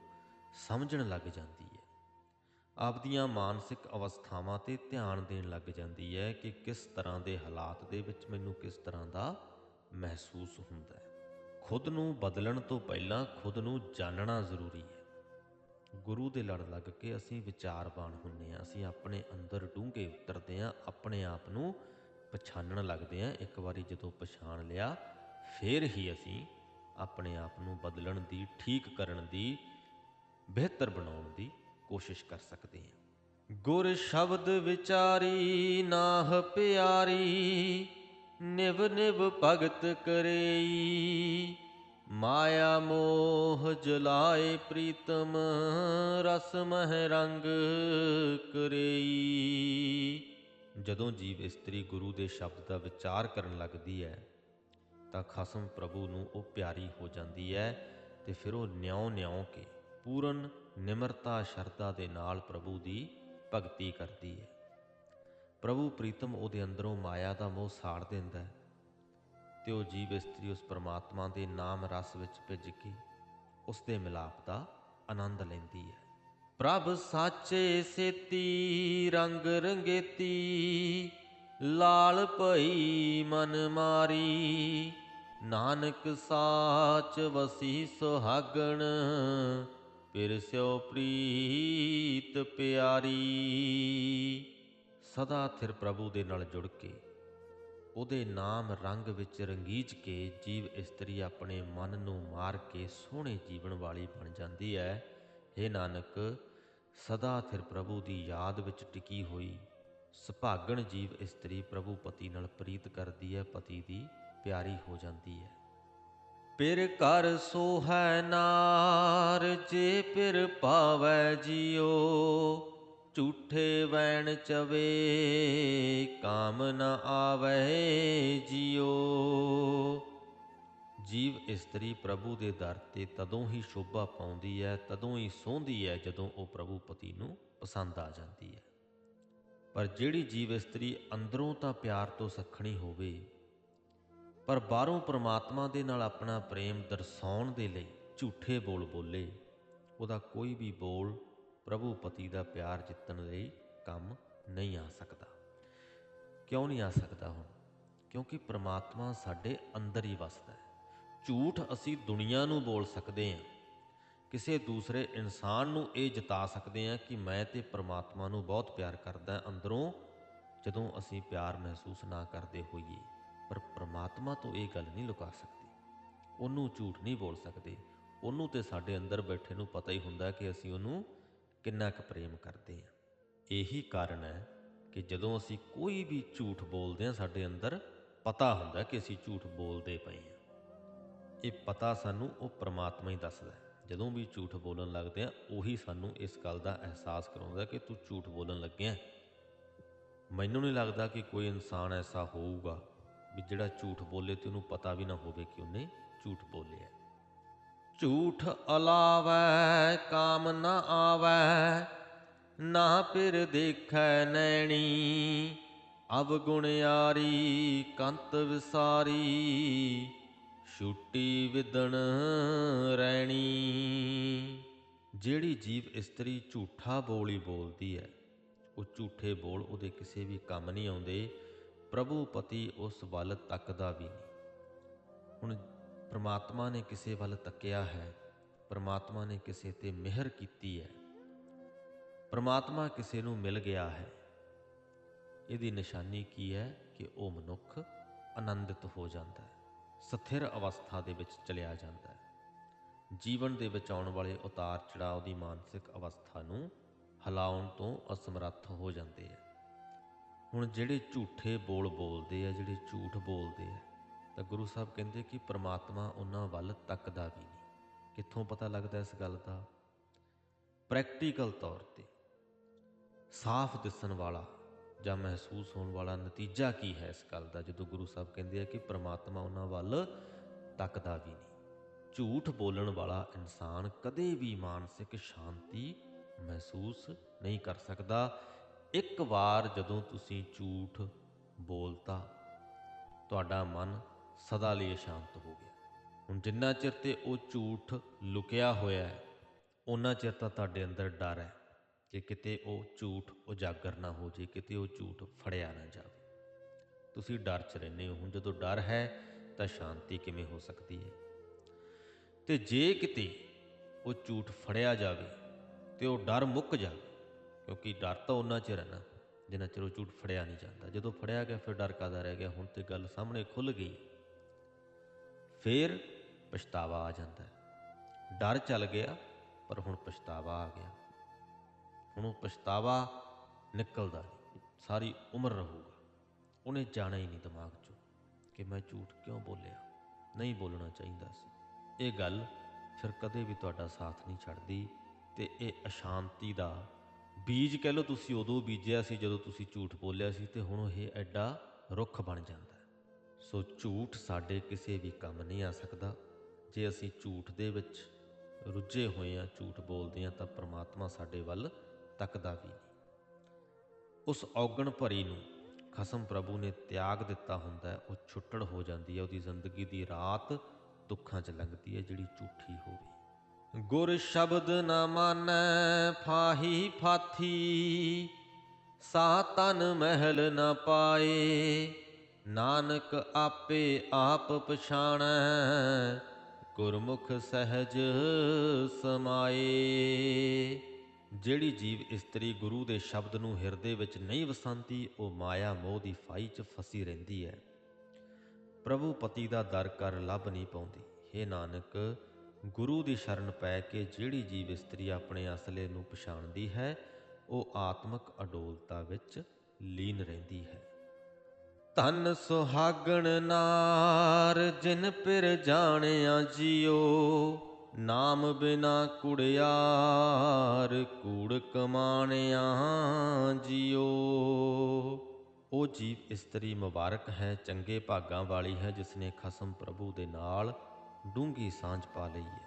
ਸਮਝਣ ਲੱਗ ਜਾਂਦੀ ਹੈ। ਆਪਦੀਆਂ ਮਾਨਸਿਕ ਅਵਸਥਾਵਾਂ ਤੇ ਧਿਆਨ ਦੇਣ ਲੱਗ ਜਾਂਦੀ ਹੈ ਕਿ ਕਿਸ ਤਰ੍ਹਾਂ ਦੇ ਹਾਲਾਤ ਦੇ ਵਿੱਚ ਮੈਨੂੰ ਕਿਸ ਤਰ੍ਹਾਂ ਦਾ ਮਹਿਸੂਸ ਹੁੰਦਾ ਹੈ। ਖੁਦ ਨੂੰ ਬਦਲਣ ਤੋਂ ਪਹਿਲਾਂ ਖੁਦ ਨੂੰ ਜਾਣਨਾ ਜ਼ਰੂਰੀ ਹੈ। ਗੁਰੂ ਦੇ ਲੜ ਲੱਗ ਕੇ ਅਸੀਂ ਵਿਚਾਰਵਾਨ ਹੁੰਨੇ ਆ ਅਸੀਂ ਆਪਣੇ ਅੰਦਰ ਡੂੰਘੇ ਉਤਰਦੇ ਆ ਆਪਣੇ ਆਪ ਨੂੰ ਪਛਾਣਨ ਲੱਗਦੇ ਆ ਇੱਕ ਵਾਰੀ ਜਦੋਂ ਪਛਾਣ ਲਿਆ, ਫਿਰ ਹੀ ਅਸੀਂ ਆਪਣੇ ਆਪ ਨੂੰ ਬਦਲਣ ਦੀ, ਠੀਕ ਕਰਨ ਦੀ, ਬਿਹਤਰ ਬਣਾਉਣ ਦੀ ਕੋਸ਼ਿਸ਼ ਕਰ ਸਕਦੇ ਹਾਂ। ਗੁਰ ਸ਼ਬਦ ਵਿਚਾਰੀ, ਨਾਹ ਪਿਆਰੀ ਨਿਵ ਨਿਵ ਭਗਤ ਕਰੇਈ। ਮਾਇਆ ਮੋਹ ਜਲਾਏ ਪ੍ਰੀਤਮ, ਰਸ ਮਹਿ ਰੰਗ ਕਰੇਈ। ਜਦੋਂ ਜੀਵ ਇਸਤਰੀ ਗੁਰੂ ਦੇ ਸ਼ਬਦ ਦਾ ਵਿਚਾਰ ਕਰਨ ਲੱਗਦੀ ਹੈ, ਤਾਂ ਖਸਮ ਪ੍ਰਭੂ ਨੂੰ ਉਹ ਪਿਆਰੀ ਹੋ ਜਾਂਦੀ ਹੈ ਤੇ ਫਿਰ ਉਹ ਨਿਉ ਨਿਉ ਕੇ ਪੂਰਨ ਨਿਮਰਤਾ ਸ਼ਰਧਾ ਦੇ ਨਾਲ ਪ੍ਰਭੂ ਦੀ ਭਗਤੀ ਕਰਦੀ ਹੈ। ਪ੍ਰਭੂ ਪ੍ਰੀਤਮ ਉਹਦੇ ਅੰਦਰੋਂ ਮਾਇਆ ਦਾ ਮੋਹ ਸਾੜ ਦਿੰਦਾ ਹੈ ਤੇ ਉਹ ਜੀਵ ਇਸਤਰੀ ਉਸ ਪਰਮਾਤਮਾ ਦੇ ਨਾਮ ਰਸ ਵਿੱਚ ਭਿੱਜ ਕੇ ਉਸ ਦੇ ਮਿਲਾਪ ਦਾ ਆਨੰਦ ਲੈਂਦੀ ਹੈ। ਪ੍ਰਭ ਸਾਚੇ ਸੇਤੀ, ਰੰਗ ਰੰਗੇਤੀ, ਲਾਲ ਭਈ ਮਨ ਮਾਰੀ, ਨਾਨਕ ਸਾਚ ਵਸੀ ਸੁਹਾਗਣ, ਫਿਰ ਸਿਓ ਪ੍ਰੀਤ ਪਿਆਰੀ। ਸਦਾ ਥਿਰ ਪ੍ਰਭੂ ਦੇ ਨਾਲ ਜੁੜ ਕੇ, ਉਹਦੇ ਨਾਮ ਰੰਗ ਵਿੱਚ ਰੰਗੀਚ ਕੇ ਜੀਵ ਇਸਤਰੀ ਆਪਣੇ ਮਨ ਨੂੰ ਮਾਰ ਕੇ ਸੋਹਣੇ ਜੀਵਨ ਵਾਲੀ ਬਣ ਜਾਂਦੀ ਹੈ हे ਨਾਨਕ, ਸਦਾ ਥਿਰ ਪ੍ਰਭੂ ਦੀ ਯਾਦ ਵਿੱਚ ਟਿਕੀ ਹੋਈ, ਸੁਭਾਗਣ ਜੀਵ ਇਸਤਰੀ ਪ੍ਰਭੂ ਪਤੀ ਨਾਲ ਪ੍ਰੀਤ ਕਰਦੀ ਹੈ ਪਤੀ ਦੀ ਪਿਆਰੀ ਹੋ ਜਾਂਦੀ ਹੈ ਪਿਰ ਕਰ ਸੋਹੈ ਨਾਰ, ਜੇ ਪਿਰ ਪਾਵੈ ਜਿਓ ਝੂਠੇ ਵੈਣ ਚਵੇ, ਕਾਮ ਨ ਆਵੇ ਜਿਓ। ਜੀਵ ਇਸਤਰੀ ਪ੍ਰਭੂ ਦੇ ਦਰ ਤੇ ਤਦੋਂ ਹੀ ਸ਼ੋਭਾ ਪਾਉਂਦੀ ਹੈ, ਤਦੋਂ ਹੀ ਸੋਹੰਦੀ ਹੈ, ਜਦੋਂ ਉਹ ਪ੍ਰਭੂ ਪਤੀ ਨੂੰ ਪਸੰਦ ਆ ਜਾਂਦੀ ਹੈ। ਪਰ ਜਿਹੜੀ ਜੀਵ ਇਸਤਰੀ ਅੰਦਰੋਂ ਤਾਂ ਪਿਆਰ ਤੋਂ ਸਖਣੀ ਹੋਵੇ, ਪਰ ਬਾਹਰੋਂ ਪ੍ਰਮਾਤਮਾ ਦੇ ਨਾਲ ਆਪਣਾ ਪ੍ਰੇਮ ਦਰਸਾਉਣ ਦੇ ਲਈ ਝੂਠੇ ਬੋਲ ਬੋਲੇ, ਉਹਦਾ ਕੋਈ ਵੀ ਬੋਲ ਪ੍ਰਭੂ ਪਤੀ ਦਾ ਪਿਆਰ ਜਿੱਤਣ ਲਈ ਕੰਮ ਨਹੀਂ ਆ ਸਕਦਾ। ਕਿਉਂ ਨਹੀਂ ਆ ਸਕਦਾ ਹੁਣ? ਕਿਉਂਕਿ ਪ੍ਰਮਾਤਮਾ ਸਾਡੇ ਅੰਦਰ ਹੀ ਵਸਦਾ ਹੈ। ਝੂਠ ਅਸੀਂ ਦੁਨੀਆ ਨੂੰ ਬੋਲ ਸਕਦੇ ਹਾਂ। ਕਿਸੇ ਦੂਸਰੇ ਇਨਸਾਨ ਨੂੰ ਇਹ ਜਤਾ ਸਕਦੇ ਹਾਂ ਕਿ ਮੈਂ ਤੇ ਪ੍ਰਮਾਤਮਾ ਨੂੰ ਬਹੁਤ ਪਿਆਰ ਕਰਦਾ ਅੰਦਰੋਂ, ਜਦੋਂ ਅਸੀਂ ਪਿਆਰ ਮਹਿਸੂਸ ਨਾ ਕਰਦੇ ਹੋਈਏ। ਪਰ ਪ੍ਰਮਾਤਮਾ ਤੋਂ ਇਹ ਗੱਲ ਨਹੀਂ ਲੁਕਾ ਸਕਦੇ। ਉਹਨੂੰ ਝੂਠ ਨਹੀਂ ਬੋਲ ਸਕਦੇ। ਉਹਨੂੰ ਤੇ ਸਾਡੇ ਅੰਦਰ ਬੈਠੇ ਨੂੰ ਪਤਾ ਹੀ ਹੁੰਦਾ ਕਿ ਅਸੀਂ ਉਹਨੂੰ ਕਿੰਨਾ ਕੁ ਪ੍ਰੇਮ ਕਰਦੇ ਹਾਂ ਇਹੀ ਕਾਰਨ ਹੈ ਕਿ ਜਦੋਂ ਅਸੀਂ ਕੋਈ ਵੀ ਝੂਠ ਬੋਲਦੇ ਹਾਂ ਸਾਡੇ ਅੰਦਰ ਪਤਾ ਹੁੰਦਾ ਕਿ ਅਸੀਂ ਝੂਠ ਬੋਲਦੇ ਪਏ ਹਾਂ ਇਹ ਪਤਾ ਸਾਨੂੰ ਉਹ ਪ੍ਰਮਾਤਮਾ ਹੀ ਦੱਸਦਾ ਜਦੋਂ ਵੀ ਝੂਠ ਬੋਲਣ ਲੱਗਦੇ ਆ, ਉਹੀ ਸਾਨੂੰ ਇਸ ਗੱਲ ਦਾ ਅਹਿਸਾਸ ਕਰਾਉਂਦਾ ਕਿ ਤੂੰ ਝੂਠ ਬੋਲਣ ਲੱਗਿਆ ਮੈਨੂੰ ਨਹੀਂ ਲੱਗਦਾ ਕਿ ਕੋਈ ਇਨਸਾਨ ਐਸਾ ਹੋਊਗਾ ਵੀ ਜਿਹੜਾ ਝੂਠ ਬੋਲੇ ਤੇ ਉਹਨੂੰ ਪਤਾ ਵੀ ਨਾ ਹੋਵੇ ਕਿ ਉਹਨੇ ਝੂਠ ਬੋਲਿਆ ਝੂਠ ਅਲਾਵੈ, ਕਾਮ ਨ ਆਵੈ, ਨਾ ਫਿਰ ਦੇਖੈ ਨੈਣੀ। ਅਵਗੁਣਿਆਰੀ ਕੰਤ ਵਿਸਾਰੀ, ਛੁੱਟੀ ਵਿਦਣ ਰਹਿਣੀ ਜਿਹੜੀ ਜੀਵ ਇਸਤਰੀ ਝੂਠਾ ਬੋਲੀ ਬੋਲਦੀ ਹੈ, ਉਹ ਝੂਠੇ ਬੋਲ ਉਹਦੇ ਕਿਸੇ ਵੀ ਕੰਮ ਨਹੀਂ ਆਉਂਦੇ, ਪ੍ਰਭੂ ਪਤੀ ਉਸ ਵੱਲ ਤੱਕਦਾ ਵੀ ਨਹੀਂ। ਹੁਣ ਪਰਮਾਤਮਾ ਨੇ ਕਿਸੇ ਵੱਲ ਤੱਕਿਆ ਹੈ, ਪਰਮਾਤਮਾ ਨੇ ਕਿਸੇ ਤੇ ਮਿਹਰ ਕੀਤੀ ਹੈ। ਪਰਮਾਤਮਾ ਕਿਸੇ ਨੂੰ ਮਿਲ ਗਿਆ ਹੈ। ਇਹਦੀ ਨਿਸ਼ਾਨੀ ਕੀ ਹੈ ਕਿ ਉਹ ਮਨੁੱਖ ਆਨੰਦਿਤ ਹੋ ਜਾਂਦਾ ਹੈ, ਸਥਿਰ ਅਵਸਥਾ ਦੇ ਵਿੱਚ ਚਲਿਆ ਜਾਂਦਾ ਹੈ। ਜੀਵਨ ਦੇ ਵਿੱਚ ਆਉਣ ਵਾਲੇ ਉਤਾਰ ਚੜਾਅ ਦੀ ਮਾਨਸਿਕ ਅਵਸਥਾ ਨੂੰ ਹਿਲਾਉਣ ਤੋਂ ਅਸਮਰੱਥ ਹੋ ਜਾਂਦੇ ਆ ਹੁਣ ਜਿਹੜੇ ਝੂਠੇ ਬੋਲ ਬੋਲਦੇ ਆ, ਜਿਹੜੇ ਝੂਠ ਬੋਲਦੇ ਆ ਤਾਂ ਗੁਰੂ ਸਾਹਿਬ ਕਹਿੰਦੇ ਕਿ ਪ੍ਰਮਾਤਮਾ ਉਹਨਾਂ ਵੱਲ ਤੱਕਦਾ ਵੀ ਨਹੀਂ। ਕਿੱਥੋਂ ਪਤਾ ਲੱਗਦਾ ਇਸ ਗੱਲ ਦਾ? ਪ੍ਰੈਕਟੀਕਲ ਤੌਰ ਤੇ। ਸਾਫ਼ ਦਿਸਣ ਵਾਲਾ ਜਾਂ ਮਹਿਸੂਸ ਹੋਣ ਵਾਲਾ ਨਤੀਜਾ ਕੀ ਹੈ ਇਸ ਗੱਲ ਦਾ, ਜਦੋਂ ਗੁਰੂ ਸਾਹਿਬ ਕਹਿੰਦੇ ਆ ਕਿ ਪ੍ਰਮਾਤਮਾ ਉਹਨਾਂ ਵੱਲ ਤੱਕਦਾ ਵੀ ਨਹੀਂ। ਝੂਠ ਬੋਲਣ ਵਾਲਾ ਇਨਸਾਨ ਕਦੇ ਵੀ ਮਾਨਸਿਕ ਸ਼ਾਂਤੀ ਮਹਿਸੂਸ ਨਹੀਂ ਕਰ ਸਕਦਾ। ਇੱਕ ਵਾਰ ਜਦੋਂ ਤੁਸੀਂ ਝੂਠ ਬੋਲਤਾ, ਤੁਹਾਡਾ ਮਨ ਸਦਾ ਲਈ ਸ਼ਾਂਤ ਹੋ ਗਿਆ। ਹੁਣ ਜਿੰਨਾ ਚਿਰ ਤੇ ਉਹ ਝੂਠ ਲੁਕਿਆ ਹੋਇਆ ਹੈ ਉਹਨਾਂ ਚਿਰ ਤਾਂ ਤੁਹਾਡੇ ਅੰਦਰ ਡਰ ਹੈ ਕਿ ਕਿਤੇ ਉਹ ਝੂਠ ਉਜਾਗਰ ਨਾ ਹੋ ਜੇ ਕਿਤੇ ਉਹ ਝੂਠ ਫੜਿਆ ਨਾ ਜਾਵੇ। ਤੁਸੀਂ ਡਰ 'ਚ ਰਹਿੰਦੇ ਹੋ। ਹੁਣ ਜਦੋਂ ਡਰ ਹੈ, ਤਾਂ ਸ਼ਾਂਤੀ ਕਿਵੇਂ ਹੋ ਸਕਦੀ ਹੈ? ਤੇ ਜੇ ਕਿਤੇ ਉਹ ਝੂਠ ਫੜਿਆ ਜਾਵੇ, ਤੇ ਉਹ ਡਰ ਮੁੱਕ ਜਾਵੇ, ਕਿਉਂਕਿ ਡਰ ਤਾਂ ਉਹਨਾਂ ਚਿਰ ਹੈ ਨਾ, ਜਿੰਨਾ ਚਿਰ ਉਹ ਝੂਠ ਫੜਿਆ ਨਹੀਂ ਜਾਂਦਾ। ਜਦੋਂ ਫੜਿਆ ਗਿਆ, ਫਿਰ ਡਰ ਕਾਦਾ ਰਹਿ ਗਿਆ? ਹੁਣ ਤੇ ਗੱਲ ਸਾਹਮਣੇ ਖੁੱਲ ਗਈ। ਫਿਰ ਪਛਤਾਵਾ ਆ ਜਾਂਦਾ ਹੈ। ਡਰ ਚੱਲ ਗਿਆ, ਪਰ ਹੁਣ ਪਛਤਾਵਾ ਆ ਗਿਆ। ਹੁਣ ਉਹ ਪਛਤਾਵਾ ਨਿਕਲਦਾ ਨਹੀਂ। ਸਾਰੀ ਉਮਰ ਰਹੂਗਾ। ਉਹਨੇ ਜਾਣਾ ਹੀ ਨਹੀਂ ਦਿਮਾਗ 'ਚੋਂ ਕਿ ਮੈਂ ਝੂਠ ਕਿਉਂ ਬੋਲਿਆ? ਨਹੀਂ ਬੋਲਣਾ ਚਾਹੀਦਾ ਸੀ। ਇਹ ਗੱਲ ਫਿਰ ਕਦੇ ਵੀ ਤੁਹਾਡਾ ਸਾਥ ਨਹੀਂ ਛੱਡਦੀ ਤੇ ਇਹ ਅਸ਼ਾਂਤੀ ਦਾ ਬੀਜ ਕਹਿ ਲਓ ਤੁਸੀਂ ਉਦੋਂ ਬੀਜਿਆ ਸੀ ਜਦੋਂ ਤੁਸੀਂ ਝੂਠ ਬੋਲਿਆ ਸੀ ਤੇ ਹੁਣ ਇਹ ਐਡਾ ਰੁੱਖ ਬਣ ਜਾਂਦਾ ਸੋ ਝੂਠ ਸਾਡੇ ਕਿਸੇ ਵੀ ਕੰਮ ਨਹੀਂ ਆ ਸਕਦਾ। ਜੇ ਅਸੀਂ ਝੂਠ ਦੇ ਵਿੱਚ ਰੁੱਝੇ ਹੋਏ ਆ ਝੂਠ ਬੋਲਦੇ ਆ ਤਾਂ ਪ੍ਰਮਾਤਮਾ ਸਾਡੇ ਵੱਲ ਤੱਕਦਾ ਵੀ ਨਹੀਂ। ਉਸ ਔਗਣ ਭਰੀ ਨੂੰ ਖਸਮ ਪ੍ਰਭੂ ਨੇ ਤਿਆਗ ਦਿੱਤਾ ਹੁੰਦਾ ਹੈ, ਉਹ ਛੁੱਟੜ ਹੋ ਜਾਂਦੀ ਹੈ, ਉਹਦੀ ਜ਼ਿੰਦਗੀ ਦੀ ਰਾਤ ਦੁੱਖਾਂ 'ਚ ਲੰਘਦੀ ਹੈ, ਜਿਹੜੀ ਝੂਠੀ ਹੋਵੇ। ਗੁਰ ਸ਼ਬਦ ਨਾ ਮਾਨੈ, ਫਾਹੀ ਫਾਥੀ ਸਾ ਤਨ ਮਹਿਲ ਨਾ ਪਾਏ। ਨਾਨਕ ਆਪੇ ਆਪ ਪਛਾਣੈ, ਗੁਰਮੁਖ ਸਹਿਜ ਸਮਾਏ। ਜਿਹੜੀ ਜੀਵ ਇਸਤਰੀ ਗੁਰੂ ਦੇ ਸ਼ਬਦ ਨੂੰ ਹਿਰਦੇ ਵਿੱਚ ਨਹੀਂ ਵਸਾਂਦੀ, ਉਹ ਮਾਇਆ ਮੋਹ ਦੀ ਫਾਈ 'ਚ ਫਸੀ ਰਹਿੰਦੀ ਹੈ। ਪ੍ਰਭੂ ਪਤੀ ਦਾ ਦਰ ਕਰ ਲੱਭ ਨਹੀਂ ਪਾਉਂਦੀ। हे ਨਾਨਕ, ਗੁਰੂ ਦੀ ਸ਼ਰਨ ਪੈ ਕੇ ਜਿਹੜੀ ਜੀਵ ਇਸਤਰੀ ਆਪਣੇ ਅਸਲੇ ਨੂੰ ਪਛਾਣਦੀ ਹੈ, ਉਹ ਆਤਮਿਕ ਅਡੋਲਤਾ ਵਿੱਚ ਲੀਨ ਰਹਿੰਦੀ ਹੈ। ਧਨ ਸੁਹਾਗਣ ਨਾਰ, ਜਿਨ ਪਿਰ ਜਾਣਿਆ ਜਿਉ ਨਾਮ ਬਿਨਾ ਕੁੜਿਆਰ, ਕੂੜ ਕਮਾਣਿਆ ਜਿਉ ਉਹ ਜੀਵ ਇਸਤਰੀ ਮੁਬਾਰਕ ਹੈ, ਚੰਗੇ ਭਾਗਾਂ ਵਾਲੀ ਹੈ ਜਿਸ ਨੇ ਖਸਮ ਪ੍ਰਭੂ ਦੇ ਨਾਲ ਡੂੰਗੀ ਸਾਂਝ ਪਾ ਲਈ ਹੈ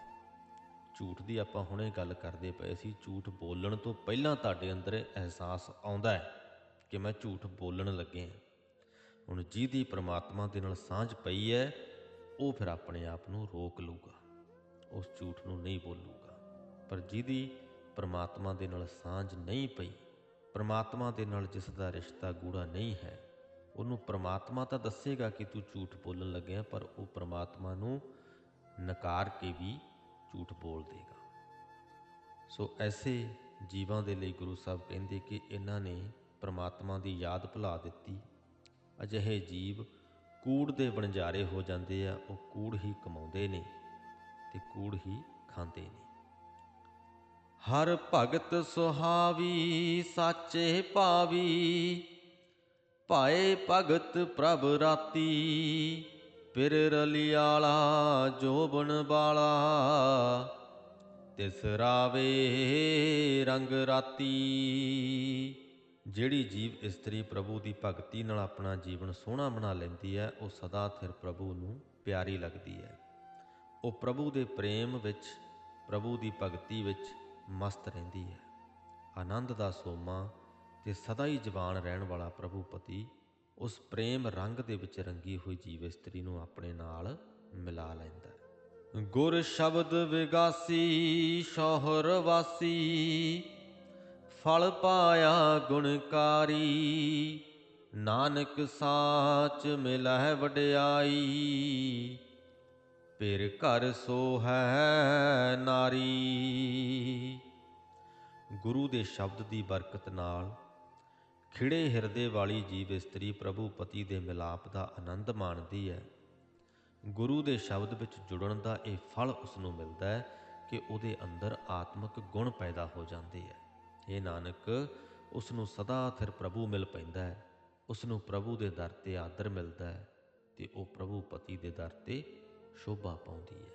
ਝੂਠ ਦੀ ਆਪਾਂ ਹੁਣੇ ਗੱਲ ਕਰਦੇ ਪਏ ਸੀ, ਝੂਠ ਬੋਲਣ ਤੋਂ ਪਹਿਲਾਂ ਤੁਹਾਡੇ ਅੰਦਰ ਅਹਿਸਾਸ ਆਉਂਦਾ ਹੈ ਕਿ ਮੈਂ ਝੂਠ ਬੋਲਣ ਲੱਗੇ ਹਾਂ। ਹੁਣ ਜਿਹਦੀ ਪ੍ਰਮਾਤਮਾ ਦੇ ਨਾਲ ਸਾਂਝ ਪਈ ਹੈ ਉਹ ਫਿਰ ਆਪਣੇ ਆਪ ਨੂੰ ਰੋਕ ਲੂਗਾ ਉਸ ਝੂਠ ਨੂੰ ਨਹੀਂ ਬੋਲੂਗਾ। ਪਰ ਜਿਹਦੀ ਪ੍ਰਮਾਤਮਾ ਦੇ ਨਾਲ ਸਾਂਝ ਨਹੀਂ ਪਈ, ਪ੍ਰਮਾਤਮਾ ਦੇ ਨਾਲ ਜਿਸ ਦਾ ਰਿਸ਼ਤਾ ਗੂੜਾ ਨਹੀਂ ਹੈ, ਉਹਨੂੰ ਪ੍ਰਮਾਤਮਾ ਤਾਂ ਦੱਸੇਗਾ ਕਿ ਤੂੰ ਝੂਠ ਬੋਲਣ ਲੱਗਿਆ, ਪਰ ਉਹ ਪ੍ਰਮਾਤਮਾ ਨੂੰ ਨਕਾਰ ਕੇ ਵੀ ਝੂਠ ਬੋਲ ਦੇਗਾ। ਸੋ ਐਸੇ ਜੀਵਾਂ ਦੇ ਲਈ ਗੁਰੂ ਸਾਹਿਬ ਕਹਿੰਦੇ ਕਿ ਇਹਨਾਂ ਨੇ ਪ੍ਰਮਾਤਮਾ ਦੀ ਯਾਦ ਭੁਲਾ ਦਿੱਤੀ ਅਜਿਹੇ ਜੀਵ ਕੂੜ ਦੇ ਬਣਜਾਰੇ ਹੋ ਜਾਂਦੇ ਆ, ਉਹ ਕੂੜ ਹੀ ਕਮਾਉਂਦੇ ਨੇ ਤੇ ਕੂੜ ਹੀ ਖਾਂਦੇ ਨੇ। ਹਰ ਭਗਤ ਸੁਹਾਵੀ, ਸਾਚੇ ਭਾਵੀ, ਭਾਏ ਭਗਤ ਪ੍ਰਭ ਰਾਤੀ ਪਿਰ ਰਲਿਆਲਾ, ਜੋਬਨ ਬਾਲਾ ਤਿਸ ਰਾਵੇ ਰੰਗ ਰਾਤੀ। ਜਿਹੜੀ ਜੀਵ ਇਸਤਰੀ ਪ੍ਰਭੂ ਦੀ ਭਗਤੀ ਨਾਲ ਆਪਣਾ ਜੀਵਨ ਸੋਹਣਾ ਬਣਾ ਲੈਂਦੀ ਹੈ, ਉਹ ਸਦਾ ਥਿਰ ਪ੍ਰਭੂ ਨੂੰ ਪਿਆਰੀ ਲੱਗਦੀ ਹੈ। ਉਹ ਪ੍ਰਭੂ ਦੇ ਪ੍ਰੇਮ ਵਿੱਚ, ਪ੍ਰਭੂ ਦੀ ਭਗਤੀ ਵਿੱਚ ਮਸਤ ਰਹਿੰਦੀ ਹੈ। ਆਨੰਦ ਦਾ ਸੋਮਾ ਤੇ ਸਦਾ ਹੀ ਜਵਾਨ ਰਹਿਣ ਵਾਲਾ ਪ੍ਰਭੂ ਪਤੀ ਉਸ ਪ੍ਰੇਮ ਰੰਗ ਦੇ ਵਿੱਚ ਰੰਗੀ ਹੋਈ ਜੀਵ ਇਸਤਰੀ ਨੂੰ ਆਪਣੇ ਨਾਲ ਮਿਲਾ ਲੈਂਦਾ ਹੈ। ਗੁਰ ਸ਼ਬਦ ਵਿਗਾਸੀ, ਸ਼ੋਹਰ ਵਾਸੀ ਫਲ ਪਾਇਆ ਗੁਣਕਾਰੀ, ਨਾਨਕ ਸਾਚ ਮਿਲਹਿ ਵਡਿਆਈ। ਪਿਰ ਘਰ ਸੋ ਹੈ ਨਾਰੀ। ਗੁਰੂ ਦੇ ਸ਼ਬਦ ਦੀ ਬਰਕਤ ਨਾਲ ਖਿੜੇ ਹਿਰਦੇ ਵਾਲੀ ਜੀਵ ਇਸਤਰੀ ਪ੍ਰਭੂ ਪਤੀ ਦੇ ਮਿਲਾਪ ਦਾ ਆਨੰਦ ਮਾਣਦੀ ਹੈ। ਗੁਰੂ ਦੇ ਸ਼ਬਦ ਵਿੱਚ ਜੁੜਨ ਦਾ ਇਹ ਫਲ ਉਸ ਨੂੰ ਮਿਲਦਾ ਹੈ ਕਿ ਉਹਦੇ ਅੰਦਰ ਆਤਮਿਕ ਗੁਣ ਪੈਦਾ ਹੋ ਜਾਂਦੇ ਹੈ। ਇਹ ਨਾਨਕ ਉਸ ਨੂੰ ਸਦਾ ਥਿਰ ਪ੍ਰਭੂ ਮਿਲ ਪੈਂਦਾ ਹੈ। ਉਸ ਨੂੰ ਪ੍ਰਭੂ ਦੇ ਦਰ ਤੇ ਆਦਰ ਮਿਲਦਾ ਹੈ ਤੇ ਉਹ ਪ੍ਰਭੂ ਪਤੀ ਦੇ ਦਰ ਤੇ ਸ਼ੋਭਾ ਪਾਉਂਦੀ ਹੈ।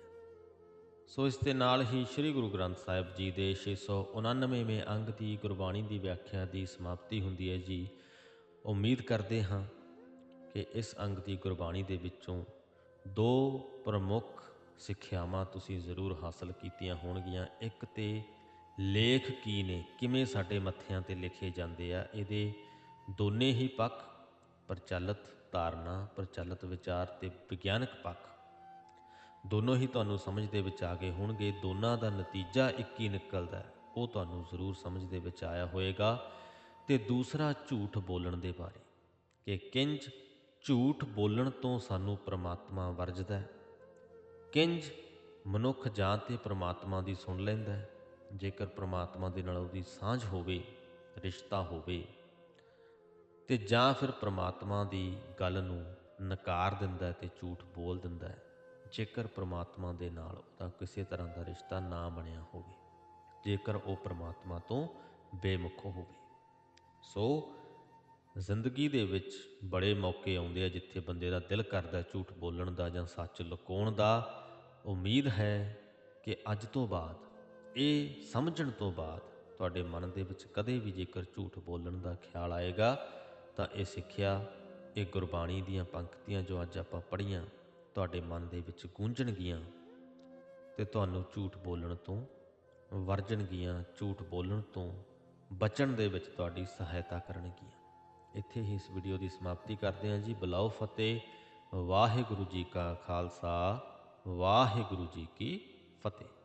ਸੋ ਇਸ ਦੇ ਨਾਲ ਹੀ ਸ੍ਰੀ ਗੁਰੂ ਗ੍ਰੰਥ ਸਾਹਿਬ ਜੀ ਦੇ 699ਵੇਂ ਅੰਗ ਦੀ ਗੁਰਬਾਣੀ ਦੀ ਵਿਆਖਿਆ ਦੀ ਸਮਾਪਤੀ ਹੁੰਦੀ ਹੈ ਜੀ। ਉਮੀਦ ਕਰਦੇ ਹਾਂ ਕਿ ਇਸ ਅੰਗ ਦੀ ਗੁਰਬਾਣੀ ਦੇ ਵਿੱਚੋਂ ਦੋ ਪ੍ਰਮੁੱਖ ਸਿੱਖਿਆਵਾਂ ਤੁਸੀਂ ਜ਼ਰੂਰ ਹਾਸਲ ਕੀਤੀਆਂ ਹੋਣਗੀਆਂ, ਇੱਕ ਤੇ ਲੇਖ ਕੀ ਨੇ? ਕਿਵੇਂ ਸਾਡੇ ਮੱਥਿਆਂ ਤੇ ਲਿਖੇ ਜਾਂਦੇ ਆ? ਇਹਦੇ ਦੋਨੇ ਹੀ ਪੱਖ, ਪ੍ਰਚਲਿਤ ਧਾਰਨਾ, ਪ੍ਰਚਲਿਤ ਵਿਚਾਰ ਤੇ ਵਿਗਿਆਨਕ ਪੱਖ। ਦੋਨੋਂ ਹੀ ਤੁਹਾਨੂੰ ਸਮਝ ਦੇ ਵਿੱਚ ਆ ਗਏ ਹੋਣਗੇ। ਦੋਨਾਂ ਦਾ ਨਤੀਜਾ ਇੱਕ ਹੀ ਨਿਕਲਦਾ ਹੈ। ਉਹ ਤੁਹਾਨੂੰ ਜ਼ਰੂਰ ਸਮਝ ਦੇ ਵਿੱਚ ਆਇਆ ਹੋਵੇਗਾ ਤੇ ਦੂਸਰਾ ਝੂਠ ਬੋਲਣ ਦੇ ਬਾਰੇ। ਕਿ ਕਿੰਜ ਝੂਠ ਬੋਲਣ ਤੋਂ ਸਾਨੂੰ ਪ੍ਰਮਾਤਮਾ ਵਰਜਦਾ ਹੈ। ਕਿੰਜ ਮਨੁੱਖ ਜਾਂ ਤੇ ਪ੍ਰਮਾਤਮਾ ਦੀ ਸੁਣ ਲੈਂਦਾ ਹੈ। ਜੇਕਰ ਪ੍ਰਮਾਤਮਾ ਦੇ ਨਾਲ ਉਹਦੀ ਸਾਂਝ ਹੋਵੇ, ਰਿਸ਼ਤਾ ਹੋਵੇ, ਤੇ ਜਾਂ ਫਿਰ ਪ੍ਰਮਾਤਮਾ ਦੀ ਗੱਲ ਨੂੰ ਨਕਾਰ ਦਿੰਦਾ ਹੈ ਤੇ ਝੂਠ ਬੋਲ ਦਿੰਦਾ ਹੈ, ਜੇਕਰ ਪ੍ਰਮਾਤਮਾ ਦੇ ਨਾਲ ਉਹਦਾ ਕਿਸੇ ਤਰ੍ਹਾਂ ਦਾ ਰਿਸ਼ਤਾ ਨਾ ਬਣਿਆ ਹੋਵੇ, ਜੇਕਰ ਉਹ ਪ੍ਰਮਾਤਮਾ ਤੋਂ ਬੇਮੁਖ ਹੋਵੇ। ਸੋ ਜ਼ਿੰਦਗੀ ਦੇ ਵਿੱਚ ਬੜੇ ਮੌਕੇ ਆਉਂਦੇ ਆ ਜਿੱਥੇ ਬੰਦੇ ਦਾ ਦਿਲ ਕਰਦਾ ਝੂਠ ਬੋਲਣ ਦਾ ਜਾਂ ਸੱਚ ਲੁਕਾਉਣ ਦਾ। ਉਮੀਦ ਹੈ ਕਿ ਅੱਜ ਤੋਂ ਬਾਅਦ ਇਹ ਸਮਝਣ ਤੋਂ ਬਾਅਦ ਤੁਹਾਡੇ ਮਨ ਦੇ ਵਿੱਚ ਕਦੇ ਵੀ ਜੇਕਰ ਝੂਠ ਬੋਲਣ ਦਾ ਖਿਆਲ ਆਏਗਾ, ਤਾਂ ਇਹ ਸਿੱਖਿਆ, ਇਹ ਗੁਰਬਾਣੀ ਦੀਆਂ ਪੰਕਤੀਆਂ ਜੋ ਅੱਜ ਆਪਾਂ ਪੜ੍ਹੀਆਂ, ਤੁਹਾਡੇ ਮਨ ਦੇ ਵਿੱਚ ਗੂੰਜਣਗੀਆਂ ਤੇ ਤੁਹਾਨੂੰ ਝੂਠ ਬੋਲਣ ਤੋਂ ਵਰਜਣਗੀਆਂ, ਝੂਠ ਬੋਲਣ ਤੋਂ ਬਚਣ ਦੇ ਵਿੱਚ ਤੁਹਾਡੀ ਸਹਾਇਤਾ ਕਰਨਗੀਆਂ। ਇੱਥੇ ਹੀ ਇਸ ਵੀਡੀਓ ਦੀ ਸਮਾਪਤੀ ਕਰਦੇ ਹਾਂ ਜੀ। ਬਲਾਓ ਫਤਿਹ। ਵਾਹਿਗੁਰੂ ਜੀ ਕਾ ਖਾਲਸਾ। ਵਾਹਿਗੁਰੂ ਜੀ ਕੀ ਫਤਿਹ।